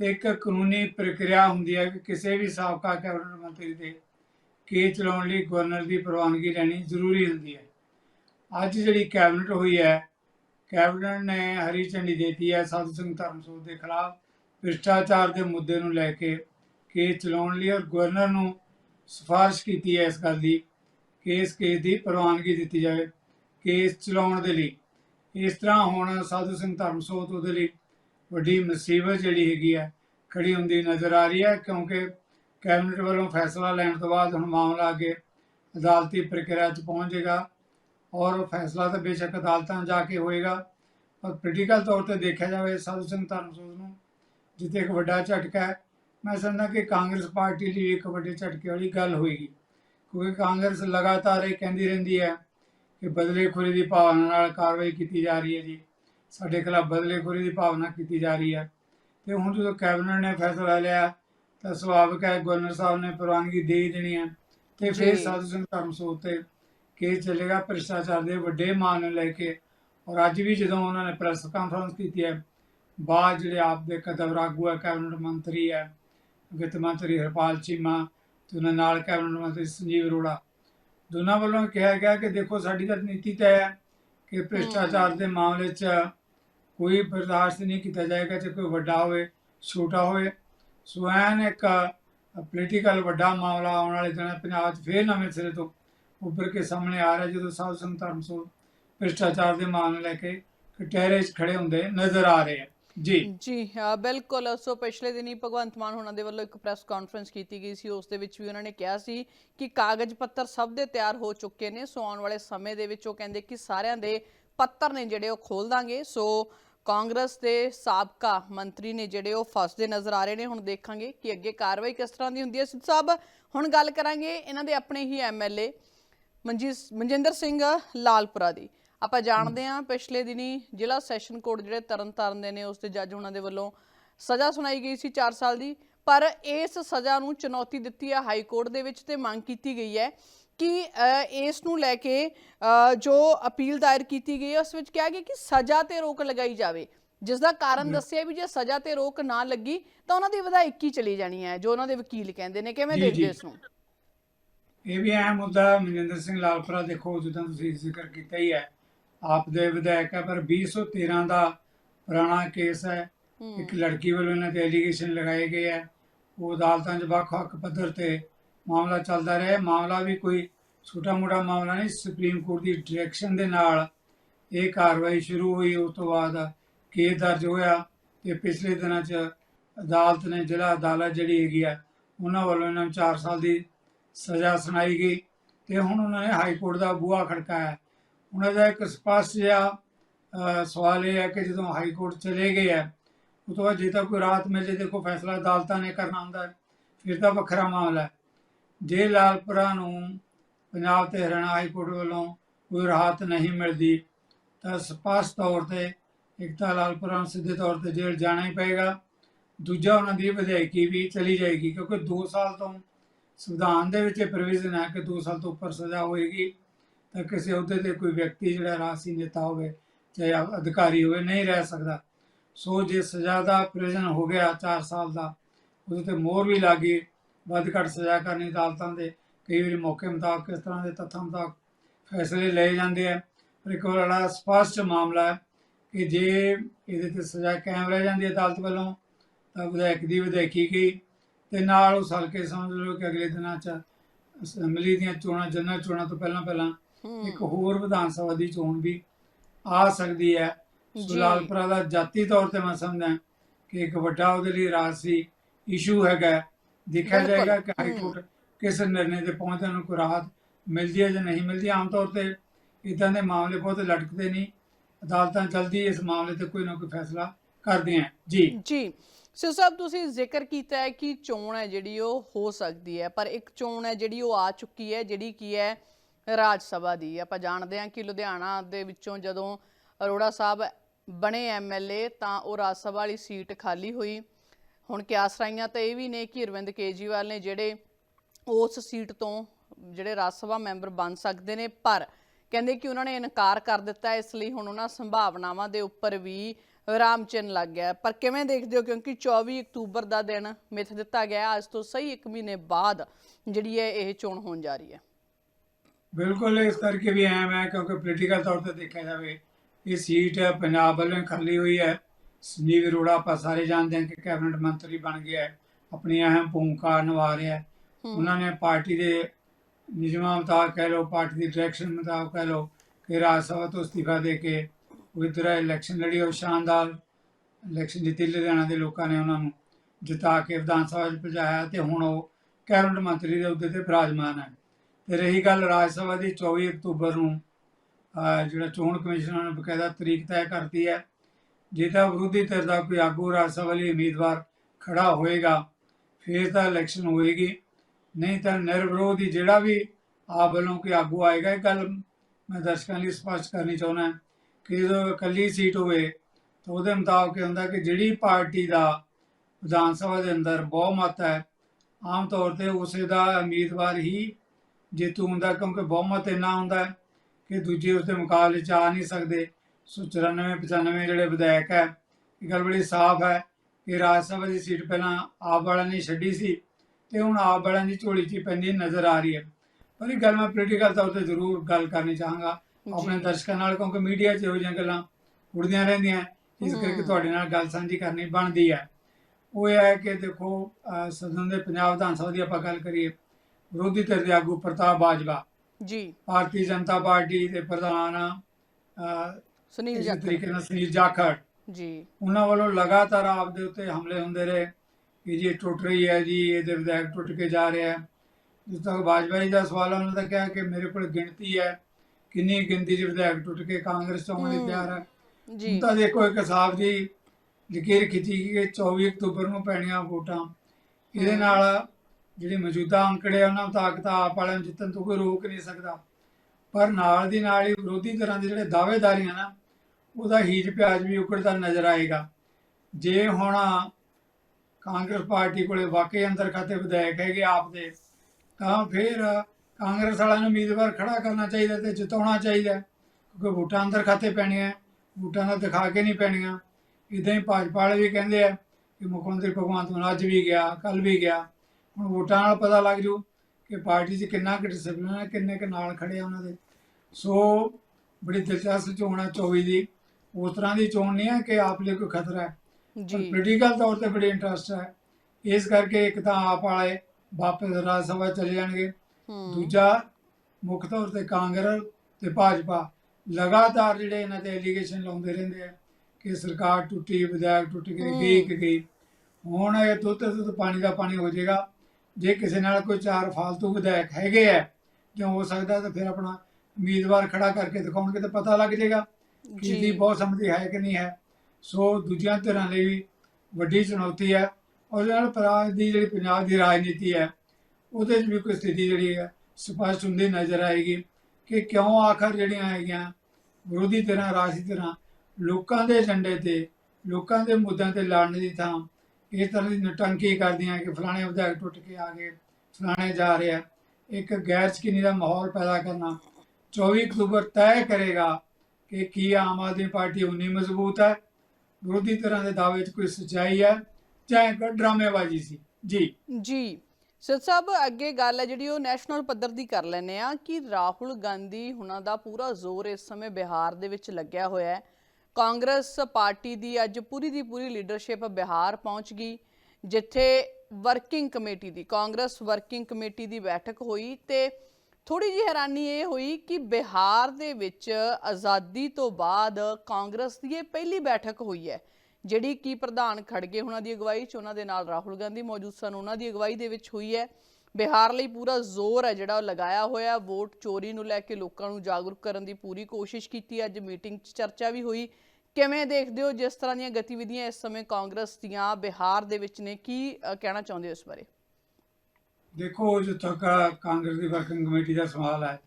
ਤੇ ਇੱਕ ਕਾਨੂੰਨੀ ਪ੍ਰਕਿਰਿਆ ਹੁੰਦੀ ਹੈ ਕਿ ਕਿਸੇ ਵੀ ਸਾਬਕਾ ਕੈਬਨਿਟ ਮੰਤਰੀ ਦੇ ਕੇਸ ਚਲਾਉਣ ਲਈ ਗਵਰਨਰ ਦੀ ਪ੍ਰਵਾਨਗੀ ਲੈਣੀ ਜ਼ਰੂਰੀ ਹੁੰਦੀ ਹੈ। ਅੱਜ ਜਿਹੜੀ ਕੈਬਨਿਟ ਹੋਈ ਹੈ, ਕੈਬਨਿਟ ਨੇ ਹਰੀ ਝੰਡੀ ਦੇਤੀ ਹੈ ਸਾਧੂ ਸਿੰਘ ਧਰਮਸੋਤ ਦੇ ਖਿਲਾਫ ਭ੍ਰਿਸ਼ਟਾਚਾਰ ਦੇ ਮੁੱਦੇ ਨੂੰ ਲੈ ਕੇ ਕੇਸ ਚਲਾਉਣ ਲਈ ਔਰ ਗਵਰਨਰ ਨੂੰ ਸਿਫਾਰਿਸ਼ ਕੀਤੀ ਹੈ ਇਸ ਗੱਲ ਦੀ ਕਿ ਇਸ ਕੇਸ ਦੀ ਪ੍ਰਵਾਨਗੀ ਦਿੱਤੀ ਜਾਵੇ, ਕੇਸ ਚਲਾਉਣ ਦੇ ਲਈ। ਇਸ ਤਰ੍ਹਾਂ ਹੁਣ ਸਾਧੂ ਸਿੰਘ ਧਰਮਸੋਤ ਉਹਦੇ ਲਈ ਵੱਡੀ ਮੁਸੀਬਤ ਜਿਹੜੀ ਹੈਗੀ ਹੈ ਖੜੀ ਹੁੰਦੀ ਨਜ਼ਰ ਆ ਰਹੀ ਹੈ ਕਿਉਂਕਿ ਕੈਬਨਿਟ ਵੱਲੋਂ ਫੈਸਲਾ ਲੈਣ ਤੋਂ ਬਾਅਦ ਹੁਣ ਮਾਮਲਾ ਅੱਗੇ ਅਦਾਲਤੀ ਪ੍ਰਕਿਰਿਆ 'ਚ ਪਹੁੰਚੇਗਾ ਔਰ ਫੈਸਲਾ ਤਾਂ ਬੇਸ਼ੱਕ ਅਦਾਲਤਾਂ ਜਾ ਕੇ ਹੋਏਗਾ, ਪਰ ਪੋਲੀਟੀਕਲ ਤੌਰ ਤੇ ਦੇਖਿਆ ਜਾਵੇ, ਸਾਧੂ ਸਿੰਘ ਧਰਮਸੋਤ ਨੂੰ ਜਿੱਥੇ ਇੱਕ ਵੱਡਾ ਝਟਕਾ ਹੈ, ਮੈਂ ਸਮਝਦਾ ਕਿ ਕਾਂਗਰਸ ਪਾਰਟੀ ਲਈ ਇੱਕ ਵੱਡੇ ਝਟਕੇ ਵਾਲੀ ਗੱਲ ਹੋਏਗੀ, ਕਿਉਂਕਿ ਕਾਂਗਰਸ ਲਗਾਤਾਰ ਇਹ ਕਹਿੰਦੀ ਰਹਿੰਦੀ ਹੈ ਕਿ ਬਦਲੇ ਬਦਲੇਖੋਰੀ ਦੀ ਭਾਵਨਾ ਨਾਲ ਕਾਰਵਾਈ ਕੀਤੀ ਜਾ ਰਹੀ ਹੈ ਜੀ। ਸਾਡੇ ਖਿਲਾਫ ਬਦਲੇਖੋਰੀ ਦੀ ਭਾਵਨਾ ਕੀਤੀ ਜਾ ਰਹੀ ਹੈ। ਤੇ ਹੁਣ ਜਦੋਂ ਕੈਬਨਿਟ ਨੇ ਫੈਸਲਾ ਲਿਆ ਤਾਂ ਸੁਭਾਵਿਕ ਹੈ ਗਵਰਨਰ ਸਾਹਿਬ ਨੇ ਪ੍ਰਵਾਨਗੀ ਦੇ ਹੀ ਦੇਣੀ ਹੈ। ਤੇ ਫਿਰ। ਸਾਧੂ ਸਿੰਘ ਧਰਮਸੋਤ ਤੇ ਕੇਸ ਚੱਲੇਗਾ ਭ੍ਰਿਸ਼ਟਾਚਾਰ ਦੇ ਵੱਡੇ ਮਾਨ ਨੂੰ ਲੈ ਕੇ। ਔਰ ਅੱਜ ਵੀ ਜਦੋਂ ਉਹਨਾਂ ਨੇ ਪ੍ਰੈਸ ਕਾਨਫਰੰਸ ਕੀਤੀ ਹੈ ਬਾਅਦ ਜਿਹੜੇ ਆਪ ਦੇ ਕਦਮ ਆਗੂ ਹੈ ਕੈਬਨਿਟ ਮੰਤਰੀ ਹੈ ਵਿੱਤ ਮੰਤਰੀ ਹਰਪਾਲ ਚੀਮਾ ਤੇ ਉਹਨਾਂ ਨਾਲ ਕੈਬਨਿਟ ਮੰਤਰੀ ਸੰਜੀਵ ਅਰੋੜਾ ਦੋਨਾਂ ਵੱਲੋਂ ਕਿਹਾ ਗਿਆ ਕਿ ਦੇਖੋ ਸਾਡੀ ਤਾਂ ਨੀਤੀ ਤੈਅ ਹੈ। ਕਿ ਭ੍ਰਿਸ਼ਟਾਚਾਰ ਦੇ ਮਾਮਲੇ 'ਚ ਕੋਈ ਬਰਦਾਸ਼ਤ ਨਹੀਂ ਕੀਤਾ ਜਾਏਗਾ ਚਾਹੇ ਕੋਈ ਵੱਡਾ ਹੋਵੇ ਛੋਟਾ ਹੋਵੇ। ਸੋ ਐਨ ਇੱਕ ਪੋਲੀਟੀਕਲ ਵੱਡਾ ਮਾਮਲਾ ਆਉਣ ਵਾਲੇ ਦਿਨਾਂ ਪੰਜਾਬ 'ਚ ਫੇਰ ਨਵੇਂ ਸਿਰੇ ਤੋਂ ਉੱਭਰ ਕੇ ਸਾਹਮਣੇ ਆ ਰਿਹਾ ਜਦੋਂ ਸਾਧ ਸੰਗਤ ਧਰਮ ਸੋ ਭ੍ਰਿਸ਼ਟਾਚਾਰ ਦੇ ਮਾਮਲੇ ਲੈ ਕੇ ਕਟਹਿਰੇ 'ਚ ਖੜੇ ਹੁੰਦੇ ਨਜ਼ਰ ਆ ਰਹੇ ਆ। ਜੀ। ਜੀ ਬਿਲਕੁਲ। ਸੋ ਪਿਛਲੇ ਦਿਨੀ ਭਗਵੰਤ ਮਾਨ ਹੋਣਾ ਦੇ ਵੱਲੋਂ ਇੱਕ ਪ੍ਰੈਸ ਕਾਨਫਰੰਸ ਕੀਤੀ ਗਈ ਸੀ। ਉਸ ਦੇ ਵਿੱਚ ਵੀ ਉਹਨਾਂ ਨੇ ਕਿਹਾ ਸੀ ਕਿ ਕਾਗਜ਼ ਪੱਤਰ ਸਭ ਦੇ ਤਿਆਰ ਹੋ ਚੁੱਕੇ ਨੇ। ਸੋ ਆਉਣ ਵਾਲੇ ਸਮੇਂ ਦੇ ਵਿੱਚ ਉਹ ਕਹਿੰਦੇ ਕਿ ਸਾਰਿਆਂ ਦੇ ਪੱਤਰ ਨੇ ਜਿਹੜੇ ਉਹ ਖੋਲ ਦਾਂਗੇ। ਸੋ ਕਾਂਗਰਸ ਦੇ ਸਾਬਕਾ ਮੰਤਰੀ ਨੇ ਜਿਹੜੇ ਉਹ ਫਸਦੇ ਨਜ਼ਰ ਆ ਰਹੇ ਨੇ। ਹੁਣ ਦੇਖਾਂਗੇ ਕਿ ਅੱਗੇ ਕਾਰਵਾਈ ਕਿਸ ਤਰ੍ਹਾਂ ਦੀ ਹੁੰਦੀ ਹੈ। ਸਿੱਧ ਸਾਹਿਬ, ਹੁਣ ਗੱਲ ਕਰਾਂਗੇ ਇਹਨਾਂ ਦੇ ਆਪਣੇ ਹੀ ਐਮਐਲਏ ਮਨਜੀਤ, ਮਨਜਿੰਦਰ ਸਿੰਘ ਲਾਲਪੁਰਾ ਦੀ। ਆਪਾਂ ਜਾਣਦੇ ਹਾਂ ਪਿਛਲੇ ਦਿਨੀ ਜ਼ਿਲ੍ਹਾ ਸੈਸ਼ਨ ਕੋਰਟ ਜਿਹੜੇ ਤਰਨਤਾਰਨ ਦੇ ਨੇ ਉਸ ਦੇ ਜੱਜ ਉਹਨਾਂ ਦੇ ਵੱਲੋਂ ਸਜ਼ਾ ਸੁਣਾਈ ਗਈ ਸੀ 4 ਸਾਲ ਦੀ ਪਰ ਇਸ ਸਜ਼ਾ ਨੂੰ ਚੁਣੌਤੀ ਦਿੱਤੀ ਹੈ ਹਾਈ ਕੋਰਟ ਦੇ ਵਿੱਚ ਤੇ ਮੰਗ ਕੀਤੀ ਗਈ ਹੈ ਕਿ ਇਸ ਨੂੰ ਲੈ ਕੇ ਜੋ ਅਪੀਲ ਦਾਇਰ ਕੀਤੀ ਗਈ ਹੈ ਉਸ ਵਿੱਚ ਕਿਹਾ ਗਿਆ ਕਿ ਸਜ਼ਾ ਤੇ ਰੋਕ ਲਗਾਈ ਜਾਵੇ। ਜਿਸ ਦਾ ਕਾਰਨ ਦੱਸਿਆ ਵੀ ਜੇ ਸਜ਼ਾ ਤੇ ਰੋਕ ਨਾ ਲੱਗੀ ਤਾਂ ਉਹਨਾਂ ਦੀ ਵਿਧਾਇਕੀ ਚਲੀ ਜਾਣੀ ਹੈ ਜੋ ਉਹਨਾਂ ਦੇ ਵਕੀਲ ਕਹਿੰਦੇ ਨੇ। ਕਿਵੇਂ ਦੇਖਦੇ ਇਸ ਨੂੰ? ਇਹ ਵੀ ਅਹਿਮ ਮੁੱਦਾ ਮਨਿੰਦਰ ਸਿੰਘ ਲਾਲਪੁਰਾ ਦੇਖੋ ਜਦੋਂ ਤੁਸੀਂ ਜ਼ਿਕਰ ਕੀਤਾ ਹੀ ਹੈ। ਆਪ ਦੇ ਵਿਧਾਇਕ ਹੈ ਪਰ 2013 ਦਾ ਪੁਰਾਣਾ ਕੇਸ ਹੈ। ਇੱਕ ਲੜਕੀ ਵੱਲੋਂ ਇਹਨਾਂ ਤੇ ਐਲੀਗੇਸ਼ਨ ਲਗਾਏ ਗਏ ਹੈ। ਉਹ ਅਦਾਲਤਾਂ 'ਚ ਵੱਖ-ਵੱਖ ਪੱਧਰ ਤੇ ਮਾਮਲਾ ਚੱਲਦਾ ਰਿਹਾ ਮਾਮਲਾ ਵੀ ਕੋਈ ਛੋਟਾ-ਮੋਟਾ ਮਾਮਲਾ ਨਹੀਂ ਸੁਪਰੀਮ ਕੋਰਟ ਦੀ ਡਾਇਰੈਕਸ਼ਨ ਦੇ ਨਾਲ ਇਹ ਕਾਰਵਾਈ ਸ਼ੁਰੂ ਹੋਈ। ਉਸ ਤੋਂ ਬਾਅਦ ਕੇਸ ਦਰਜ ਹੋਇਆ ਤੇ ਪਿਛਲੇ ਦਿਨਾਂ 'ਚ ਅਦਾਲਤ ਨੇ ਜ਼ਿਲ੍ਹਾ ਅਦਾਲਤ ਜਿਹੜੀ ਹੈਗੀ ਆ ਉਹਨਾਂ ਵੱਲੋਂ ਇਹਨਾਂ ਨੂੰ 4 ਸਾਲ ਦੀ ਸਜ਼ਾ ਸੁਣਾਈ ਗਈ ਤੇ ਹੁਣ ਉਹਨਾਂ ਨੇ ਹਾਈ ਕੋਰਟ ਦਾ ਬੂਹਾ ਖੜਕਾਇਆ। ਉਹਨਾਂ ਦਾ ਇੱਕ ਸਪਸ਼ਟ ਜਿਹਾ ਸਵਾਲ ਇਹ ਹੈ ਕਿ ਜਦੋਂ ਹਾਈ ਕੋਰਟ ਚਲੇ ਗਏ ਹੈ, ਉਹ ਤੋਂ ਬਾਅਦ ਜੇ ਤਾਂ ਕੋਈ ਰਾਹਤ ਮਿਲ, ਜੇ ਦੇਖੋ ਫੈਸਲਾ ਅਦਾਲਤਾਂ ਨੇ ਕਰਨਾ ਹੁੰਦਾ ਫਿਰ ਤਾਂ ਵੱਖਰਾ ਮਾਮਲਾ ਹੈ। ਜੇ ਲਾਲਪੁਰਾ ਨੂੰ ਪੰਜਾਬ ਤੇ ਹਰਿਆਣਾ ਹਾਈ ਕੋਰਟ ਵੱਲੋਂ ਕੋਈ ਰਾਹਤ ਨਹੀਂ ਮਿਲਦੀ, ਤਾਂ ਸਪਸ਼ਟ ਤੌਰ ਤੇ ਇੱਕ ਤਾਂ ਲਾਲਪੁਰਾ ਨੂੰ ਸਿੱਧੇ ਤੌਰ ਤੇ ਜੇਲ੍ਹ ਜਾਣਾ ਹੀ ਪਏਗਾ, ਦੂਜਾ ਉਹਨਾਂ ਦੀ ਵਿਧਾਇਕੀ ਵੀ ਚਲੀ ਜਾਏਗੀ, ਕਿਉਂਕਿ 2 ਸਾਲ ਤੋਂ ਸੰਵਿਧਾਨ ਦੇ ਵਿੱਚ ਇਹ ਪ੍ਰੋਵੀਜ਼ਨ ਹੈ ਕਿ 2 ਸਾਲ ਤੋਂ ਉੱਪਰ ਸਜ਼ਾ ਹੋਏਗੀ। ਤਾਂ ਕਿਸੇ ਅਹੁਦੇ ਤੇ ਕੋਈ ਵਿਅਕਤੀ ਜਿਹੜਾ ਰਾਜਸੀ ਨੇਤਾ ਹੋਵੇ, ਚਾਹੇ ਅਧਿਕਾਰੀ ਹੋਵੇ, ਨਹੀਂ ਰਹਿ ਸਕਦਾ। ਸੋ ਜੇ ਸਜ਼ਾ ਦਾ ਪ੍ਰਯੋਜਨ ਹੋ ਗਿਆ 4 ਸਾਲ ਦਾ, ਉਹਦੇ ਤੇ ਮੋਹਰ ਵੀ ਲੱਗੀ ਵੱਧ ਘੱਟ ਸਜ਼ਾ ਕਰਨੀ ਅਦਾਲਤਾਂ ਦੇ, ਕਈ ਵਾਰੀ ਮੌਕੇ ਮੁਤਾਬਕ ਕਿਸ ਤਰ੍ਹਾਂ ਦੇ ਤੱਥਾਂ ਮੁਤਾਬਕ ਫੈਸਲੇ ਲਏ ਜਾਂਦੇ ਆ। ਪਰ ਇੱਕ ਬੜਾ ਸਪਸ਼ਟ ਮਾਮਲਾ ਹੈ ਕਿ ਜੇ ਇਹਦੇ ਤੇ ਸਜ਼ਾ ਕਾਇਮ ਰਹਿ ਜਾਂਦੀ ਹੈ ਅਦਾਲਤ ਵੱਲੋਂ, ਤਾਂ ਵਿਧਾਇਕ ਦੀ ਵਿਧਾਇਕੀ ਗਈ ਤੇ ਨਾਲ ਉਸ ਹਲਕੇ ਸਮਝ ਲਓ ਕਿ ਅਗਲੇ ਦਿਨਾਂ 'ਚ ਅਸੈਂਬਲੀ ਦੀਆਂ ਚੋਣਾਂ, ਜਨਰਲ ਚੋਣਾਂ ਤੋਂ ਪਹਿਲਾਂ ਪਹਿਲਾਂ ਇੱਕ ਹੋਰ ਵਿਧਾਨ ਸਭਾ ਦੀ ਚੋਣ ਵੀ ਆ ਸਕਦੀ ਹੈ। ਸੁਲਾਲਪੁਰਾ ਦਾ ਜਾਤੀ ਤੌਰ ਤੇ ਮੈਂ ਸਮਝਦਾ ਕਿ ਇੱਕ ਵੱਡਾ ਉਹਦੇ ਲਈ ਰਾਜਸੀ ਇਸ਼ੂ ਹੈਗਾ। ਦੇਖਿਆ। ਜਾਏਗਾ ਕਿ ਹਾਈ। ਕੋਰਟ ਕਿਸ ਨਿਰਣੇ ਤੇ ਪਹੁੰਚਣ ਨੂੰ ਕੋਈ ਰਾਹਤ ਮਿਲਦੀ ਹੈ ਜਾਂ ਨਹੀਂ ਮਿਲਦੀ ਆਮ ਤੌਰ ਤੇ ਇਦਾਂ ਦੇ ਮਾਮਲੇ ਬਹੁਤ ਲਟਕਦੇ ਨਹੀਂ ਅਦਾਲਤਾਂ ਜਲਦੀ ਇਸ ਮਾਮਲੇ ਤੇ ਕੋਈ ਨਾ ਕੋਈ ਫੈਸਲਾ ਕਰਦੀਆਂ ਜੀ ਜੀ ਸੋ ਸਾਹਿਬ ਤੁਸੀਂ ਜ਼ਿਕਰ ਕੀਤਾ ਹੈ ਕਿ ਚੋਣ ਹੈ ਜਿਹੜੀ ਉਹ ਹੋ ਸਕਦੀ ਹੈ ਪਰ ਇੱਕ ਚੋਣ ਹੈ ਜਿਹੜੀ ਉਹ ਆ ਚੁੱਕੀ ਹੈ ਜਿਹੜੀ ਕੀ ਹੈ ਰਾਜ ਸਭਾ ਦੀ। ਆਪਾਂ ਜਾਣਦੇ ਹਾਂ ਕਿ ਲੁਧਿਆਣਾ ਦੇ ਵਿੱਚੋਂ ਜਦੋਂ ਅਰੋੜਾ ਸਾਹਿਬ ਬਣੇ ਐਮਐਲਏ ਤਾਂ ਉਹ ਰਾਜ ਸਭਾ ਵਾਲੀ ਸੀਟ ਖਾਲੀ ਹੋਈ। ਹੁਣ ਕਿਆਸ ਰਾਈਆਂ ਤਾਂ ਇਹ ਵੀ ਨੇ ਕਿ ਅਰਵਿੰਦ ਕੇਜਰੀਵਾਲ ਨੇ ਜਿਹੜੇ ਉਸ ਸੀਟ ਤੋਂ ਜਿਹੜੇ ਰਾਜ ਸਭਾ ਮੈਂਬਰ ਬਣ ਸਕਦੇ ਨੇ, ਪਰ ਕਹਿੰਦੇ ਕਿ ਉਹਨਾਂ ਨੇ ਇਨਕਾਰ ਕਰ ਦਿੱਤਾ। ਇਸ ਲਈ ਹੁਣ ਉਹਨਾਂ ਸੰਭਾਵਨਾਵਾਂ ਦੇ ਉੱਪਰ ਵੀ ਰਾਮ ਚਿੰਨ ਲੱਗ ਗਿਆ। ਪਰ ਕਿਵੇਂ ਦੇਖਦੇ ਹੋ? ਕਿਉਂਕਿ 24 ਅਕਤੂਬਰ ਦਾ ਦਿਨ ਮਿਥ ਦਿੱਤਾ ਗਿਆ। ਅੱਜ ਤੋਂ ਸਹੀ 1 ਮਹੀਨੇ ਬਾਅਦ ਜਿਹੜੀ ਹੈ ਇਹ ਚੋਣ ਹੋਣ ਜਾ ਰਹੀ ਹੈ। ਬਿਲਕੁਲ ਇਸ ਕਰਕੇ ਵੀ ਅਹਿਮ ਹੈ ਕਿਉਂਕਿ ਪੋਲੀਟੀਕਲ ਤੌਰ ਤੇ ਦੇਖਿਆ ਜਾਵੇ ਇਹ ਸੀਟ ਪੰਜਾਬ ਵੱਲੋਂ ਖਾਲੀ ਹੋਈ ਹੈ। ਸੰਜੀਵ ਅਰੋੜਾ ਆਪਾਂ ਸਾਰੇ ਜਾਣਦੇ ਹਾਂ ਕਿ ਕੈਬਨਿਟ ਮੰਤਰੀ ਬਣ ਗਿਆ ਹੈ ਆਪਣੀ ਅਹਿਮ ਭੂਮਿਕਾ ਨਿਭਾ ਰਿਹਾ ਹੈ। ਉਹਨਾਂ ਨੇ ਪਾਰਟੀ ਦੇ ਨਿਯਮਾਂ ਮੁਤਾਬਕ ਕਹਿ ਲਓ ਪਾਰਟੀ ਦੀ ਡਾਇਰੈਕਸ਼ਨ ਮੁਤਾਬਕ ਕਹਿ ਲਓ ਕਿ ਰਾਜ ਸਭਾ ਤੋਂ ਅਸਤੀਫਾ ਦੇ ਕੇ ਉਹ ਇੱਧਰ ਇਲੈਕਸ਼ਨ ਲੜੀ ਉਹ ਸ਼ਾਨਦਾਰ ਇਲੈਕਸ਼ਨ ਜਿੱਤੀ ਲੁਧਿਆਣਾ ਦੇ ਲੋਕਾਂ ਨੇ ਉਹਨਾਂ ਨੂੰ ਜਿਤਾ ਕੇ ਵਿਧਾਨ ਸਭਾ 'ਚ ਭਜਾਇਆ ਤੇ ਹੁਣ ਉਹ ਕੈਬਨਿਟ ਮੰਤਰੀ ਦੇ ਅਹੁਦੇ ਤੇ ਬਿਰਾਜਮਾਨ ਹੈ ਰਹੀ ਗੱਲ ਰਾਜ ਸਭਾ ਦੀ 24 ਅਕਤੂਬਰ ਨੂੰ ਜਿਹੜਾ ਚੋਣ ਕਮਿਸ਼ਨ ਨੇ ਬਕਾਇਦਾ ਤਰੀਕ ਤੈਅ ਕਰਤੀ ਹੈ, ਜਿਹਦਾ ਵਿਰੋਧੀ ਧਿਰ ਦਾ ਕੋਈ ਆਗੂ ਰਾਜ ਸਭਾ ਲਈ ਉਮੀਦਵਾਰ ਖੜਾ ਹੋਏਗਾ, ਫਿਰ ਤਾਂ ਇਲੈਕਸ਼ਨ ਹੋਏਗੀ। ਨਹੀਂ ਤਾਂ ਨਿਰਵਿਰੋਧੀ ਜਿਹੜਾ ਵੀ ਆਪ ਵੱਲੋਂ ਕੋਈ ਆਗੂ ਆਏਗਾ, ਇਹ ਗੱਲ ਮੈਂ ਦਰਸ਼ਕਾਂ ਲਈ ਸਪਸ਼ਟ ਕਰਨੀ ਚਾਹੁੰਦਾ ਕਿ ਜਦੋਂ ਇਕੱਲੀ ਸੀਟ ਹੋਵੇ, ਤਾਂ ਉਹਦੇ ਮੁਤਾਬਕ ਹੁੰਦਾ ਕਿ ਜਿਹੜੀ ਪਾਰਟੀ ਦਾ ਵਿਧਾਨ ਸਭਾ ਦੇ ਅੰਦਰ ਬਹੁਮਤ ਹੈ, ਆਮ ਤੌਰ ਤੇ ਉਸੇ ਦਾ ਉਮੀਦਵਾਰ ਹੀ ਜੇਤੂ ਹੁੰਦਾ ਕਿਉਂਕਿ ਬਹੁਮਤ ਇੰਨਾ ਹੁੰਦਾ ਕਿ ਦੂਜੇ ਉਸਦੇ ਮੁਕਾਬਲੇ ਚ ਆ ਨਹੀਂ ਸਕਦੇ ਸੋ 94 95 ਜਿਹੜੇ ਵਿਧਾਇਕ ਹੈ ਇਹ ਗੱਲ ਬੜੀ ਸਾਫ਼ ਹੈ ਕਿ ਰਾਜ ਸਭਾ ਦੀ ਸੀਟ ਪਹਿਲਾਂ ਆਪ ਵਾਲਿਆਂ ਨੇ ਛੱਡੀ ਸੀ ਤੇ ਹੁਣ ਆਪ ਵਾਲਿਆਂ ਦੀ ਝੋਲੀ 'ਚ ਪੈਂਦੀ ਨਜ਼ਰ ਆ ਰਹੀ ਹੈ ਪਰ ਇਹ ਗੱਲ ਮੈਂ ਪੋਲੀਟੀਕਲ ਤੌਰ ਤੇ ਜ਼ਰੂਰ ਗੱਲ ਕਰਨੀ ਚਾਹਾਂਗਾ ਆਪਣੇ। ਦਰਸ਼ਕਾਂ ਨਾਲ ਕਿਉਂਕਿ ਮੀਡੀਆ 'ਚ ਇਹੋ ਜਿਹੀਆਂ ਗੱਲਾਂ ਉੜਦੀਆਂ ਰਹਿੰਦੀਆਂ ਇਸ ਕਰਕੇ। ਤੁਹਾਡੇ ਨਾਲ ਗੱਲ ਸਾਂਝੀ ਕਰਨੀ ਬਣਦੀ ਹੈ ਉਹ ਇਹ ਹੈ ਕਿ ਦੇਖੋ ਸਦਨ ਦੇ ਪੰਜਾਬ ਵਿਧਾਨ ਸਭਾ ਦੀ ਆਪਾਂ ਗੱਲ ਕਰੀਏ ਵਿਰੋਧੀ ਧਿਰ ਦੇ ਆਗੂ ਪ੍ਰਤਾਪ ਬਾਜਵਾ ਜੀ। ਭਾਰਤੀ ਜਨਤਾ ਪਾਰਟੀ ਦੇ ਪ੍ਰਧਾਨ ਸੁਨੀਲ ਜਾਖੜ। ਤਰੀਕੇ ਨਾਲ ਸੁਨੀਲ ਜਾਖੜ। ਜੀ। ਉਹਨਾਂ ਵੱਲੋਂ ਲਗਾਤਾਰ ਆਪ ਦੇ ਉੱਤੇ ਹਮਲੇ ਹੁੰਦੇ ਰਹੇ ਕਿ ਜੀ ਟੁੱਟ ਰਹੀ ਹੈ ਜੀ ਇਹਦੇ ਵਿਧਾਇਕ ਟੁੱਟ ਕੇ ਜਾ ਰਿਹਾ ਹੈ। ਜਿਸ ਤੱਕ ਬਾਜਵਾ ਜੀ ਦਾ ਸਵਾਲ ਉਹਨਾਂ ਦਾ ਕਿਹਾ ਕਿ ਮੇਰੇ ਕੋਲ ਗਿਣਤੀ ਹੈ ਕਿੰਨੀ ਗਿਣਤੀ ਦੇ ਵਿਧਾਇਕ ਟੁੱਟ ਕੇ ਕਾਂਗਰਸ ਚ ਆਉਣ ਤਿਆਰ ਹੈ। ਜੀ। ਤਾਂ ਦੇਖੋ ਇੱਕ ਹਿਸਾਬ ਦੀ ਲਕੀਰ ਖਿੱਚੀ ਕਿ 24 ਅਕਤੂਬਰ ਨੂੰ ਪੈਣੀਆਂ ਵੋਟਾਂ। ਇਹਦੇ। ਨਾਲ ਜਿਹੜੇ ਮੌਜੂਦਾ ਅੰਕੜੇ ਉਹਨਾਂ ਮੁਤਾਬਕ ਤਾਂ ਆਪ ਵਾਲਿਆਂ ਨੂੰ ਜਿੱਤਣ ਤੋਂ ਕੋਈ ਰੋਕ ਨਹੀਂ ਸਕਦਾ। ਪਰ ਨਾਲ ਦੀ ਨਾਲ ਹੀ ਵਿਰੋਧੀ ਤਰ੍ਹਾਂ ਦੇ ਜਿਹੜੇ ਦਾਅਵੇਦਾਰੀਆਂ ਨਾ, ਉਹਦਾ ਹੀਜ ਪਿਆਜ ਵੀ ਉਕੜਦਾ ਨਜ਼ਰ ਆਏਗਾ। ਜੇ ਹੁਣ ਕਾਂਗਰਸ ਪਾਰਟੀ ਕੋਲੇ ਵਾਕਈ ਅੰਦਰ ਖਾਤੇ ਵਿਧਾਇਕ ਹੈਗੇ ਆਪ ਦੇ, ਤਾਂ ਫਿਰ ਕਾਂਗਰਸ ਵਾਲਿਆਂ ਨੂੰ ਉਮੀਦਵਾਰ ਖੜਾ ਕਰਨਾ ਚਾਹੀਦਾ ਤੇ ਜਿਤਾਉਣਾ ਚਾਹੀਦਾ ਕਿਉਂਕਿ ਵੋਟਾਂ ਅੰਦਰ ਖਾਤੇ ਪੈਣੀਆਂ, ਵੋਟਾਂ ਦਾ ਦਿਖਾ ਕੇ ਨਹੀਂ ਪੈਣੀਆਂ। ਇਦਾਂ ਹੀ ਭਾਜਪਾ ਵਾਲੇ ਵੀ ਕਹਿੰਦੇ ਆ ਕਿ ਮੁੱਖ ਮੰਤਰੀ ਭਗਵੰਤ ਮਾਨ ਅੱਜ ਵੀ ਗਿਆ ਕੱਲ ਵੀ ਗਿਆ। ਹੁਣ ਵੋਟਾਂ ਨਾਲ ਪਤਾ ਲੱਗ ਜੂ ਕਿ ਪਾਰਟੀ 'ਚ ਕਿੰਨਾ ਕੁ ਡਿਸਪਲਿਨ ਹੈ ਕਿੰਨੇ ਕੁ ਨਾਲ ਖੜੇ ਆ ਉਹਨਾਂ ਦੇ। ਸੋ ਬੜੀ ਦਿਲਚਸਪ ਚੋਣ ਹੈ 24 ਦੀ। ਉਸ ਤਰ੍ਹਾਂ ਦੀ ਚੋਣ ਨਹੀਂ ਹੈ ਕਿ ਆਪ ਲਈ ਕੋਈ ਖਤਰਾ ਹੈ। ਜੀ। ਪੋਲੀਟੀਕਲ ਤੌਰ ਤੇ ਬੜੀ ਇੰਟਰਸਟ ਹੈ। ਇਸ ਕਰਕੇ ਇੱਕ ਤਾਂ ਆਪ ਵਾਲੇ ਵਾਪਸ ਰਾਜ ਸਭਾ ਚਲੇ ਜਾਣਗੇ। ਦੂਜਾ ਮੁੱਖ ਤੌਰ ਤੇ ਕਾਂਗਰਸ ਤੇ ਭਾਜਪਾ ਲਗਾਤਾਰ ਜਿਹੜੇ ਇਹਨਾਂ ਤੇ ਐਲੀਗੇਸ਼ਨ ਲਾਉਂਦੇ ਰਹਿੰਦੇ ਆ ਕਿ ਸਰਕਾਰ ਟੁੱਟੀ ਵਿਧਾਇਕ ਟੁੱਟ ਗਏ। ਗਈ ਗਈ। ਹੁਣ ਇਹ ਦੁੱਧ ਦੁੱਧ ਪਾਣੀ ਦਾ ਪਾਣੀ ਹੋ ਜਾਏਗਾ। ਜੇ ਕਿਸੇ ਨਾਲ ਕੋਈ ਚਾਰ ਫਾਲਤੂ ਵਿਧਾਇਕ ਹੈਗੇ ਆ ਜੋ ਹੋ ਸਕਦਾ ਤਾਂ ਫਿਰ ਆਪਣਾ ਉਮੀਦਵਾਰ ਖੜਾ ਕਰਕੇ ਦਿਖਾਉਣਗੇ ਤਾਂ ਪਤਾ ਲੱਗ ਜਾਏਗਾ ਕਿ ਜੀ। ਬਹੁਤ ਸਮਝੀ ਹੈ ਕਿ ਨਹੀਂ ਹੈ। ਸੋ ਦੂਜੀਆਂ ਧਿਰਾਂ ਲਈ ਵੀ ਵੱਡੀ ਚੁਣੌਤੀ ਹੈ ਔਰ ਨਾਲ ਪਰਾਜ ਦੀ ਜਿਹੜੀ ਪੰਜਾਬ ਦੀ ਰਾਜਨੀਤੀ ਹੈ ਉਹਦੇ 'ਚ ਵੀ ਕੋਈ ਸਥਿਤੀ ਜਿਹੜੀ ਹੈ ਸਪਸ਼ਟ ਹੁੰਦੀ ਨਜ਼ਰ ਆਏਗੀ ਕਿ ਕਿਉਂ ਆਖਰ ਜਿਹੜੀਆਂ ਹੈਗੀਆਂ ਵਿਰੋਧੀ ਧਿਰਾਂ ਰਾਜਸੀ ਧਿਰਾਂ ਲੋਕਾਂ ਦੇ ਏਜੰਡੇ ਤੇ ਲੋਕਾਂ ਦੇ ਮੁੱਦਿਆਂ ਤੇ ਲੜਨ ਦੀ ਥਾਂ ਇਸ ਤਰ੍ਹਾਂ ਦੀ ਨਟੰਕੀ ਕਰਦੀਆਂ ਕਿ ਫਲਾਣੇ ਵਿਧਾਇਕ ਟੁੱਟ ਕੇ ਆ ਗਏ, ਫਲਾਣੇ ਜਾ ਰਿਹਾ ਇੱਕ ਗੈਰ ਯਕੀਨੀ ਦਾ ਮਾਹੌਲ ਪੈਦਾ ਕਰਨਾ 24 ਅਕਤੂਬਰ ਤੈਅ ਕਰੇਗਾ ਕਿ ਕੀ ਆਮ ਆਦਮੀ ਪਾਰਟੀ ਉਨੀ ਮਜ਼ਬੂਤ ਹੈ, ਵਿਰੋਧੀ ਤਰ੍ਹਾਂ ਦੇ ਦਾਅਵੇ 'ਚ ਕੋਈ ਸੱਚਾਈ ਹੈ ਜਾਂ ਇੱਕ ਡਰਾਮੇਬਾਜ਼ੀ ਸੀ। ਜੀ। ਜੀ। ਸਰ ਸਾਹਿਬ, ਅੱਗੇ ਗੱਲ ਹੈ ਜਿਹੜੀ ਉਹ ਨੈਸ਼ਨਲ ਪੱਧਰ ਦੀ ਕਰ ਲੈਨੇ ਆ ਕਿ ਰਾਹੁਲ ਗਾਂਧੀ ਹੁਣਾਂ ਦਾ ਪੂਰਾ ਜ਼ੋਰ ਇਸ ਸਮੇਂ ਬਿਹਾਰ ਦੇ ਵਿੱਚ ਲੱਗਿਆ ਹੋਇਆ ਹੈ। ਕਾਂਗਰਸ ਪਾਰਟੀ ਦੀ ਅੱਜ ਪੂਰੀ ਦੀ ਪੂਰੀ ਲੀਡਰਸ਼ਿਪ ਬਿਹਾਰ ਪਹੁੰਚ ਗਈ, ਜਿੱਥੇ ਵਰਕਿੰਗ ਕਮੇਟੀ ਦੀ, ਕਾਂਗਰਸ ਵਰਕਿੰਗ ਕਮੇਟੀ ਦੀ ਬੈਠਕ ਹੋਈ ਤੇ ਥੋੜੀ ਜਿਹੀ ਹੈਰਾਨੀ ਇਹ ਹੋਈ ਕਿ ਬਿਹਾਰ ਦੇ ਵਿੱਚ ਆਜ਼ਾਦੀ ਤੋਂ ਬਾਅਦ ਕਾਂਗਰਸ ਦੀ ਇਹ ਪਹਿਲੀ ਬੈਠਕ ਹੋਈ ਹੈ, ਜਿਹੜੀ ਕਿ ਪ੍ਰਧਾਨ ਖੜਗੇ ਉਹਨਾਂ ਦੀ ਅਗਵਾਈ ਚ, ਉਹਨਾਂ ਦੇ ਨਾਲ ਰਾਹੁਲ ਗਾਂਧੀ ਮੌਜੂਦ ਸਨ, ਉਹਨਾਂ ਦੀ ਅਗਵਾਈ ਦੇ ਵਿੱਚ ਹੋਈ ਹੈ। ਬਿਹਾਰ ਲਈ ਪੂਰਾ ਜ਼ੋਰ ਹੈ ਜਿਹੜਾ ਉਹ ਲਗਾਇਆ ਹੋਇਆ ਵੋਟ ਚੋਰੀ ਨੂੰ ਲੈ ਕੇ ਲੋਕਾਂ ਨੂੰ ਜਾਗਰੂਕ ਕਰਨ ਦੀ ਪੂਰੀ ਕੋਸ਼ਿਸ਼ ਕੀਤੀ ਅੱਜ ਮੀਟਿੰਗ 'ਚ ਚਰਚਾ ਵੀ ਹੋਈ। ਕਿਵੇਂ ਦੇਖਦੇ ਹੋ ਜਿਸ ਤਰ੍ਹਾਂ ਦੀਆਂ ਗਤੀਵਿਧੀਆਂ ਇਸ ਸਮੇਂ ਕਾਂਗਰਸ ਦੀਆਂ ਬਿਹਾਰ ਦੇ ਵਿੱਚ ਨੇ? ਕੀ ਕਹਿਣਾ ਚਾਹੁੰਦੇ ਹੋ ਇਸ ਬਾਰੇ? ਦੇਖੋ ਜਿੱਥੋਂ ਤੱਕ ਕਾਂਗਰਸ ਦੀ ਵਰਕਿੰਗ ਕਮੇਟੀ ਦਾ ਸਵਾਲ ਹੈ।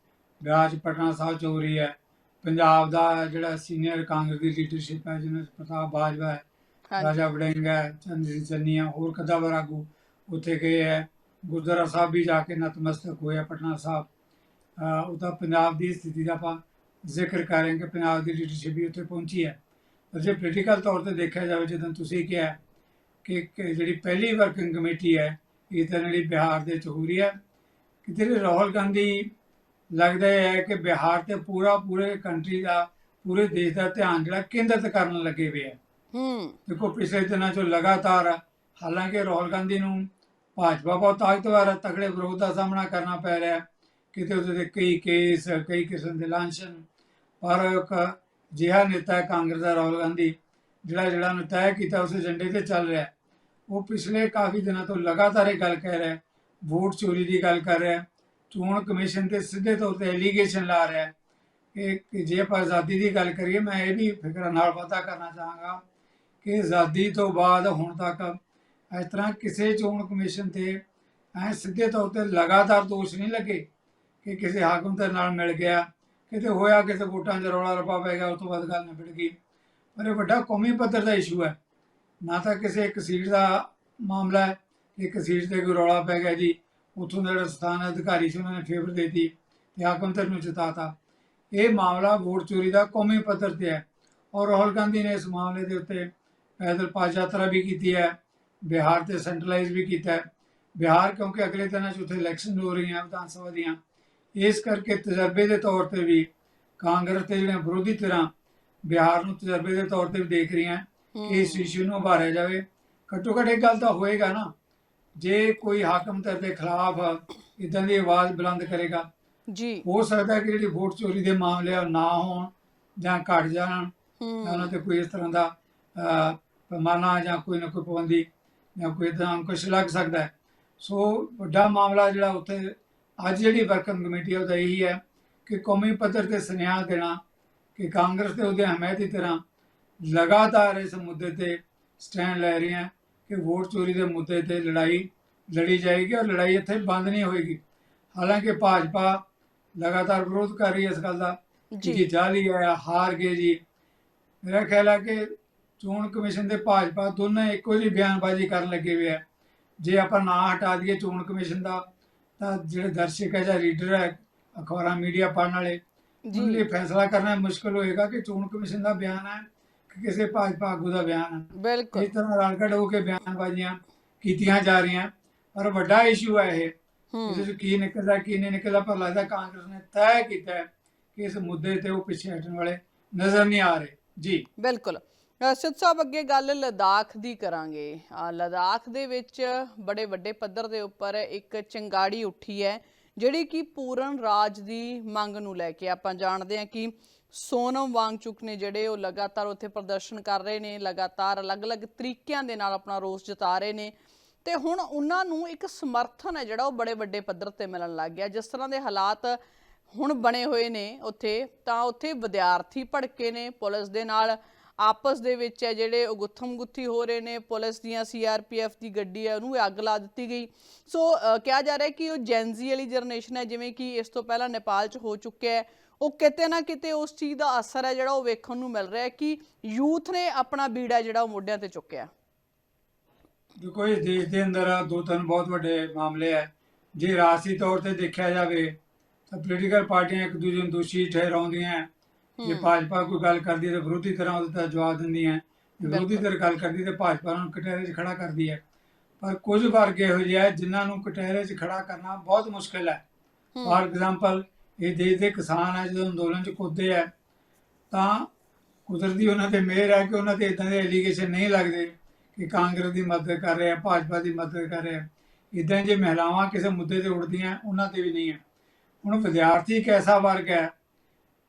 ਵਿਆਜ ਪਟਨਾ ਸਾਹਿਬ ਚੋਰੀ ਹੈ। ਪੰਜਾਬ ਦਾ ਜਿਹੜਾ ਸੀਨੀਅਰ ਕਾਂਗਰਸ ਦੀ ਲੀਡਰਸ਼ਿਪ ਹੈ ਜਿਹਨਾਂ ਪ੍ਰਤਾਪ ਬਾਜਵਾ ਹੈ ਰਾਜਾ ਵੜਿੰਗ ਹੈ ਚੰਦਰੀ ਚੰਨੀਆ ਹੋਰ ਕਦਾਵਰ ਆਗੂ ਉੱਥੇ ਗਏ ਹੈ। ਗੁਰਦੁਆਰਾ ਸਾਹਿਬ ਵੀ ਜਾ ਕੇ ਨਤਮਸਤਕ ਹੋਇਆ ਪਟਨਾ ਸਾਹਿਬ। ਅਹ ਉਹ ਤਾਂ ਪੰਜਾਬ ਦੀ ਸਥਿਤੀ ਦਾ ਆਪਾਂ ਜ਼ਿਕਰ ਕਰਾਂਗੇ ਪੰਜਾਬ ਦੀ ਲੀਡਰਸ਼ਿਪ ਵੀ ਉੱਥੇ ਪਹੁੰਚੀ ਹੈ। ਪਰ ਜੇ ਪੋਲੀਟੀਕਲ ਤੌਰ ਤੇ ਦੇਖਿਆ ਜਾਵੇ ਜਦੋਂ ਤੁਸੀਂ ਕਿਹਾ ਕਿ ਜਿਹੜੀ ਪਹਿਲੀ ਵਰਕਿੰਗ ਕਮੇਟੀ ਹੈ ਇਹ ਤਾਂ ਜਿਹੜੀ ਬਿਹਾਰ ਦੇ ਚ ਹੋ ਰਹੀ ਹੈ। ਕਿ ਜਿਹੜੇ ਰਾਹੁਲ ਗਾਂਧੀ ਲੱਗਦਾ ਹੈ ਕਿ ਬਿਹਾਰ ਤੇ ਪੂਰਾ ਪੂਰੇ ਕੰਟਰੀ ਦਾ ਪੂਰੇ ਦੇਸ਼ ਦਾ ਧਿਆਨ ਜਿਹੜਾ ਕੇਂਦਰਿਤ ਕਰਨ ਲੱਗੇ ਹੋਏ ਹੈ। ਹੂੰ। ਦੇਖੋ ਪਿਛਲੇ ਦਿਨਾਂ ਚੋਂ ਲਗਾਤਾਰ ਹਾਲਾਂਕਿ ਰਾਹੁਲ ਗਾਂਧੀ ਨੂੰ ਭਾਜਪਾ ਬਹੁਤ ਤਾਕਤਵਰ ਹੈ ਤਗੜੇ ਵਿਰੋਧ ਦਾ ਸਾਹਮਣਾ ਕਰਨਾ ਪੈ ਰਿਹਾ ਕਿਤੇ ਉਹਦੇ ਤੇ ਕਈ ਕੇਸ, ਕਈ ਕਿਸਮ ਦੇ ਲਾਂਛਨ ਪਰ ਇੱਕ ਜਿਹਾ ਨੇਤਾ ਕਾਂਗਰਸ ਦਾ ਰਾਹੁਲ ਗਾਂਧੀ, ਜਿਹੜਾ ਜਿਹੜਾ ਨੇ ਤੈਅ ਕੀਤਾ ਉਸ ਏਜੰਡੇ ਤੇ ਚੱਲ ਰਿਹਾ ਉਹ ਪਿਛਲੇ ਕਾਫੀ ਦਿਨਾਂ ਤੋਂ ਲਗਾਤਾਰ ਇਹ ਗੱਲ ਕਹਿ ਰਿਹਾ ਵੋਟ ਚੋਰੀ ਦੀ ਗੱਲ ਕਰ ਰਿਹਾ ਚੋਣ ਕਮਿਸ਼ਨ ਤੇ ਸਿੱਧੇ ਤੌਰ ਤੇ ਐਲੀਗੇਸ਼ਨ ਲਾ ਰਿਹਾ ਕਿ ਜੇ ਆਪਾਂ ਆਜ਼ਾਦੀ ਦੀ ਗੱਲ ਕਰੀਏ, ਮੈਂ ਇਹ ਵੀ ਫਿਕਰਾਂ ਨਾਲ ਵਾਅਦਾ ਕਰਨਾ ਚਾਹਾਂਗਾ ਕਿ ਆਜ਼ਾਦੀ ਤੋਂ ਬਾਅਦ ਹੁਣ ਤੱਕ ਇਸ ਤਰ੍ਹਾਂ ਕਿਸੇ ਚੋਣ ਕਮਿਸ਼ਨ ਤੇ ਐ ਸਿੱਧੇ ਤੌਰ ਤੇ ਲਗਾਤਾਰ ਦੋਸ਼ ਨਹੀਂ ਲੱਗੇ ਕਿ ਕਿਸੇ ਹਾਕਮ ਦੇ ਨਾਲ ਮਿਲ ਗਿਆ, ਕਿਤੇ ਹੋਇਆ ਕਿਸੇ ਵੋਟਾਂ 'ਚ ਰੌਲਾ ਰੱਪਾ ਪੈ ਗਿਆ, ਉਸ ਤੋਂ ਬਾਅਦ ਗੱਲ ਨਿਬੜ ਗਈ। ਪਰ ਇਹ ਵੱਡਾ ਕੌਮੀ ਪੱਧਰ ਦਾ ਇਸ਼ੂ ਹੈ। ਨਾ ਤਾਂ ਕਿਸੇ ਇੱਕ ਸੀਟ ਦਾ ਮਾਮਲਾ ਹੈ ਇੱਕ ਸੀਟ ਤੇ ਕੋਈ ਰੌਲਾ ਪੈ ਗਿਆ ਜੀ। ਉੱਥੋਂ ਦਾ ਜਿਹੜਾ ਸਥਾਨ ਅਧਿਕਾਰੀ ਸੀ, ਉਹਨਾਂ ਨੇ ਫੇਵਰ ਦੇਤੀ ਤੇ ਹਾਕਮ ਧਿਰ ਨੂੰ ਜਿਤਾਤਾ। ਇਹ ਮਾਮਲਾ ਵੋਟ ਚੋਰੀ ਦਾ ਕੌਮੀ ਪੱਧਰ ਤੇ ਹੈ। ਔਰ ਰਾਹੁਲ ਗਾਂਧੀ ਨੇ ਇਸ ਮਾਮਲੇ ਦੇ ਉੱਤੇ ਪੈਦਲ ਪਾਦ ਯਾਤਰਾ ਵੀ ਕੀਤੀ ਹੈ। ਬਿਹਾਰ ਤੇ ਸੈਂਟਰਲਾਈਜ਼ ਵੀ ਕੀਤਾ ਹੈ। ਬਿਹਾਰ ਕਿਉਂਕਿ ਅਗਲੇ ਦਿਨਾਂ 'ਚ ਉੱਥੇ ਇਲੈਕਸ਼ਨ ਹੋ ਰਹੀਆਂ ਵਿਧਾਨ ਸਭਾ ਦੀਆਂ। ਇਸ ਕਰਕੇ ਤਜਰਬੇ ਦੇ ਤੌਰ ਤੇ ਵੀ ਕਾਂਗਰਸ ਤੇ ਜਿਹੜੀਆਂ ਵਿਰੋਧੀ ਧਿਰਾਂ ਬਿਹਾਰ ਨੂੰ ਤਜਰਬੇ ਦੇ ਤੌਰ ਤੇ ਵੀ ਦੇਖ ਰਹੀਆਂ ਕਿ ਇਸ ਇਸ਼ੂ ਨੂੰ ਉਭਾਰਿਆ ਜਾਵੇ। ਘੱਟੋ ਘੱਟ ਇਹ ਗੱਲ ਤਾਂ ਹੋਏਗਾ ਨਾ ਜੇ ਕੋਈ ਹਾਕਮ ਧਿਰ ਦੇ ਖਿਲਾਫ ਇਦਾਂ ਦੀ ਆਵਾਜ਼ ਬੁਲੰਦ ਕਰੇਗਾ ਜੀ। ਹੋ ਸਕਦਾ ਕਿ ਜਿਹੜੀ ਵੋਟ ਚੋਰੀ ਦੇ ਮਾਮਲੇ ਆ ਨਾ ਹੋਣ ਜਾਂ ਘਟ ਜਾਣ ਉਹਨਾਂ ਤੇ ਕੋਈ ਇਸ ਤਰ੍ਹਾਂ ਦਾ ਪੈਮਾਨਾ ਜਾਂ ਕੋਈ ਨਾ ਕੋਈ ਪਾਬੰਦੀ ਜਾਂ ਕੋਈ ਇਦਾਂ ਕੁਝ ਲੱਗ ਸਕਦਾ ਹੈ। ਸੋ ਵੱਡਾ ਮਾਮਲਾ ਜਿਹੜਾ ਉੱਥੇ ਅੱਜ ਜਿਹੜੀ ਵਰਕਿੰਗ ਕਮੇਟੀ ਉਹਦਾ ਇਹੀ ਹੈ ਕਿ ਕੌਮੀ ਪੱਧਰ ਤੇ ਸੁਨੇਹਾ ਦੇਣਾ ਕਿ ਕਾਂਗਰਸ ਤੇ ਉਹਦੇ ਹਮਾਇਤੀ ਤਰ੍ਹਾਂ ਲਗਾਤਾਰ ਇਸ ਮੁੱਦੇ ਤੇ ਸਟੈਂਡ ਲੈ ਰਹੀਆਂ ਕਿ ਵੋਟ ਚੋਰੀ ਦੇ ਮੁੱਦੇ ਤੇ ਲੜਾਈ ਲੜੀ ਜਾਏਗੀ ਔਰ ਲੜਾਈ ਇੱਥੇ ਬੰਦ ਨਹੀਂ ਹੋਏਗੀ। ਹਾਲਾਂਕਿ ਭਾਜਪਾ ਲਗਾਤਾਰ ਵਿਰੋਧ ਕਰ ਰਹੀ ਹੈ ਇਸ ਗੱਲ ਦਾ ਕਿ ਜਾਲੀ ਹੈ ਹਾਰ ਗਏ ਜੀ। ਮੇਰਾ ਖਿਆਲ ਹੈ ਕਿ ਚੋਣ ਕਮਿਸ਼ਨ ਤੇ ਭਾਜਪਾ ਦੋਨੇ ਇੱਕੋ ਜਿਹੀ ਬਿਆਨਬਾਜ਼ੀ ਕਰਨ ਲੱਗੇ ਹੋਏ ਆ। ਜੇ ਆਪਾਂ ਨਾਂ ਹਟਾ ਦਈਏ ਚੋਣ ਕਮਿਸ਼ਨ ਦਾ ਤਾਂ ਜਿਹੜੇ ਦਰਸ਼ਕ ਹੈ ਜਾਂ ਰੀਡਰ ਹੈ ਅਖਬਾਰਾਂ ਮੀਡੀਆ ਪੜ੍ਹਨ ਵਾਲੇ ਉਹਨਾਂ ਲਈ ਫੈਸਲਾ ਕਰਨਾ ਮੁਸ਼ਕਲ ਹੋਏਗਾ ਕਿ ਚੋਣ ਕਮਿਸ਼ਨ ਦਾ ਬਿਆਨ ਹੈ ਕਿ ਕਿਸੇ ਭਾਜਪਾ ਆਗੂ ਦਾ ਬਿਆਨ ਹੈ ਬਿਲਕੁਲ। ਇਸ ਤਰ੍ਹਾਂ ਰਲਗੜ ਹੋ ਕੇ ਬਿਆਨਬਾਜ਼ੀਆਂ ਕੀਤੀਆਂ ਜਾ ਰਹੀਆਂ। ਪਰ ਵੱਡਾ ਇਸ਼ੂ ਹੈ। ਇਹ ਚ ਕੀ ਨਿਕਲਦਾ ਕੀ ਨਹੀਂ ਨਿਕਲਦਾ ਪਰ ਲੱਗਦਾ ਕਾਂਗਰਸ ਨੇ ਤੈਅ ਕੀਤਾ ਹੈ ਕਿ ਇਸ ਮੁੱਦੇ ਤੇ ਉਹ ਪਿੱਛੇ ਹਟਣ ਵਾਲੇ ਨਜ਼ਰ ਨਹੀਂ ਆ ਰਹੇ। ਜੀ। ਬਿਲਕੁਲ। ਅ, ਸਾਹਿਬ ਅੱਗੇ ਗੱਲ ਲਦਾਖ ਦੀ ਕਰਾਂਗੇ। ਲਦਾਖ ਦੇ ਵਿੱਚ ਬੜੇ ਵੱਡੇ ਪੱਧਰ ਦੇ ਉੱਪਰ ਇੱਕ ਚਿੰਗਾੜੀ ਉੱਠੀ ਹੈ ਜਿਹੜੀ ਕਿ ਪੂਰਨ ਰਾਜ ਦੀ ਮੰਗ ਨੂੰ ਲੈ ਕੇ ਆਪਾਂ ਜਾਣਦੇ ਹਾਂ ਕਿ ਸੋਨਮ ਵਾਂਗਚੁਕ ਨੇ ਜਿਹੜੇ ਉਹ ਲਗਾਤਾਰ ਉੱਥੇ ਪ੍ਰਦਰਸ਼ਨ ਕਰ ਰਹੇ ਨੇ ਲਗਾਤਾਰ ਅਲੱਗ-ਅਲੱਗ ਤਰੀਕਿਆਂ ਦੇ ਨਾਲ ਆਪਣਾ ਰੋਸ ਜਤਾ ਰਹੇ ਨੇ। ਤੇ ਹੁਣ ਉਹਨਾਂ ਨੂੰ ਇੱਕ ਸਮਰਥਨ ਹੈ ਜਿਹੜਾ ਉਹ ਬੜੇ ਵੱਡੇ ਪੱਧਰ ਤੇ ਮਿਲਣ ਲੱਗ ਗਿਆ। ਜਿਸ ਤਰ੍ਹਾਂ ਦੇ ਹਾਲਾਤ ਹੁਣ ਬਣੇ ਹੋਏ ਨੇ ਉੱਥੇ ਤਾਂ ਉੱਥੇ ਵਿਦਿਆਰਥੀ ਭੜਕੇ ਨੇ ਪੁਲਿਸ ਦੇ ਨਾਲ। ਆਪਸ ਦੇ ਵਿੱਚ ਹੈ ਜਿਹੜੇ ਉਹ ਗੁੱਥਮ ਗੁੱਥੀ ਹੋ ਰਹੇ ਨੇ, ਪੁਲਿਸ ਦੀਆਂ ਸੀਆਰਪੀਐਫ ਦੀ ਗੱਡੀ ਹੈ, ਉਹਨੂੰ ਵੀ ਅੱਗ ਲਾ ਦਿੱਤੀ ਗਈ। ਸੋ ਕਿਹਾ ਜਾ ਰਿਹਾ ਕਿ ਉਹ ਜੈਨਜ਼ੀ ਵਾਲੀ ਜਨਰੇਸ਼ਨ ਹੈ, ਜਿਵੇਂ ਕਿ ਇਸ ਤੋਂ ਪਹਿਲਾਂ ਨੇਪਾਲ 'ਚ ਹੋ ਚੁੱਕਿਆ ਹੈ। ਉਹ ਕਿਤੇ ਨਾ ਕਿਤੇ ਉਸ ਚੀਜ਼ ਦਾ ਅਸਰ ਹੈ ਜਿਹੜਾ ਉਹ ਵੇਖਣ ਨੂੰ ਮਿਲ ਰਿਹਾ ਹੈ ਕਿ ਯੂਥ ਨੇ ਆਪਣਾ ਬੀੜਾ ਜਿਹੜਾ ਉਹ ਮੋਢਿਆਂ ਤੇ ਚੁੱਕਿਆ ਦੇਖੋ, ਇਸ ਦੇਸ਼ ਦੇ ਅੰਦਰ ਦੋ ਤਿੰਨ ਬਹੁਤ ਵੱਡੇ ਮਾਮਲੇ ਹੈ। ਜੇ ਰਾਜਸੀ ਤੌਰ ਤੇ ਦੇਖਿਆ ਜਾਵੇ ਤਾਂ ਪੋਲੀਟੀਕਲ ਪਾਰਟੀਆਂ ਇੱਕ ਦੂਜੇ ਨੂੰ ਦੋਸ਼ੀ ਠਹਿਰਾਉਂਦੀਆਂ ਜੇ। ਭਾਜਪਾ ਕੋਈ ਗੱਲ ਕਰਦੀ ਹੈ ਤਾਂ ਵਿਰੋਧੀ ਤਰ੍ਹਾਂ ਉਹਦੇ ਤੇ ਜਵਾਬ ਦਿੰਦੀਆਂ ਹੈ। ਵਿਰੋਧੀ। ਧਿਰ ਗੱਲ ਕਰਦੀ ਤੇ ਭਾਜਪਾ ਨੂੰ ਕਟਹਿਰੇ 'ਚ ਖੜਾ ਕਰਦੀ ਹੈ ਪਰ ਕੁਝ ਵਰਗ ਇਹੋ ਜਿਹੇ ਹੈ ਜਿਨ੍ਹਾਂ ਨੂੰ ਕਟਹਿਰੇ 'ਚ ਖੜਾ ਕਰਨਾ ਬਹੁਤ ਮੁਸ਼ਕਲ ਹੈ ਫਾਰ ਐਗਜ਼ਾਮਪਲ ਇਹ ਦੇਸ਼ ਦੇ ਕਿਸਾਨ ਹੈ ਜਦੋਂ ਅੰਦੋਲਨ 'ਚ ਕੁੱਦਦੇ ਹੈ ਤਾਂ ਕੁਦਰਤੀ ਉਹਨਾਂ ਤੇ ਮਿਹਰ ਹੈ ਕਿ ਉਹਨਾਂ ਤੇ ਇਦਾਂ ਦੇ ਐਲੀਗੇਸ਼ਨ ਨਹੀਂ ਲੱਗਦੇ ਕਿ ਕਾਂਗਰਸ ਦੀ ਮਦਦ ਕਰ ਰਿਹਾ ਭਾਜਪਾ ਦੀ ਮਦਦ ਕਰ ਰਿਹਾ ਇਦਾਂ ਜੇ ਮਹਿਲਾਵਾਂ ਕਿਸੇ ਮੁੱਦੇ ਤੇ ਉੱਠਦੀਆਂ ਉਹਨਾਂ ਤੇ ਵੀ ਨਹੀਂ ਹੈ ਹੁਣ ਵਿਦਿਆਰਥੀ ਇੱਕ ਐਸਾ ਵਰਗ ਹੈ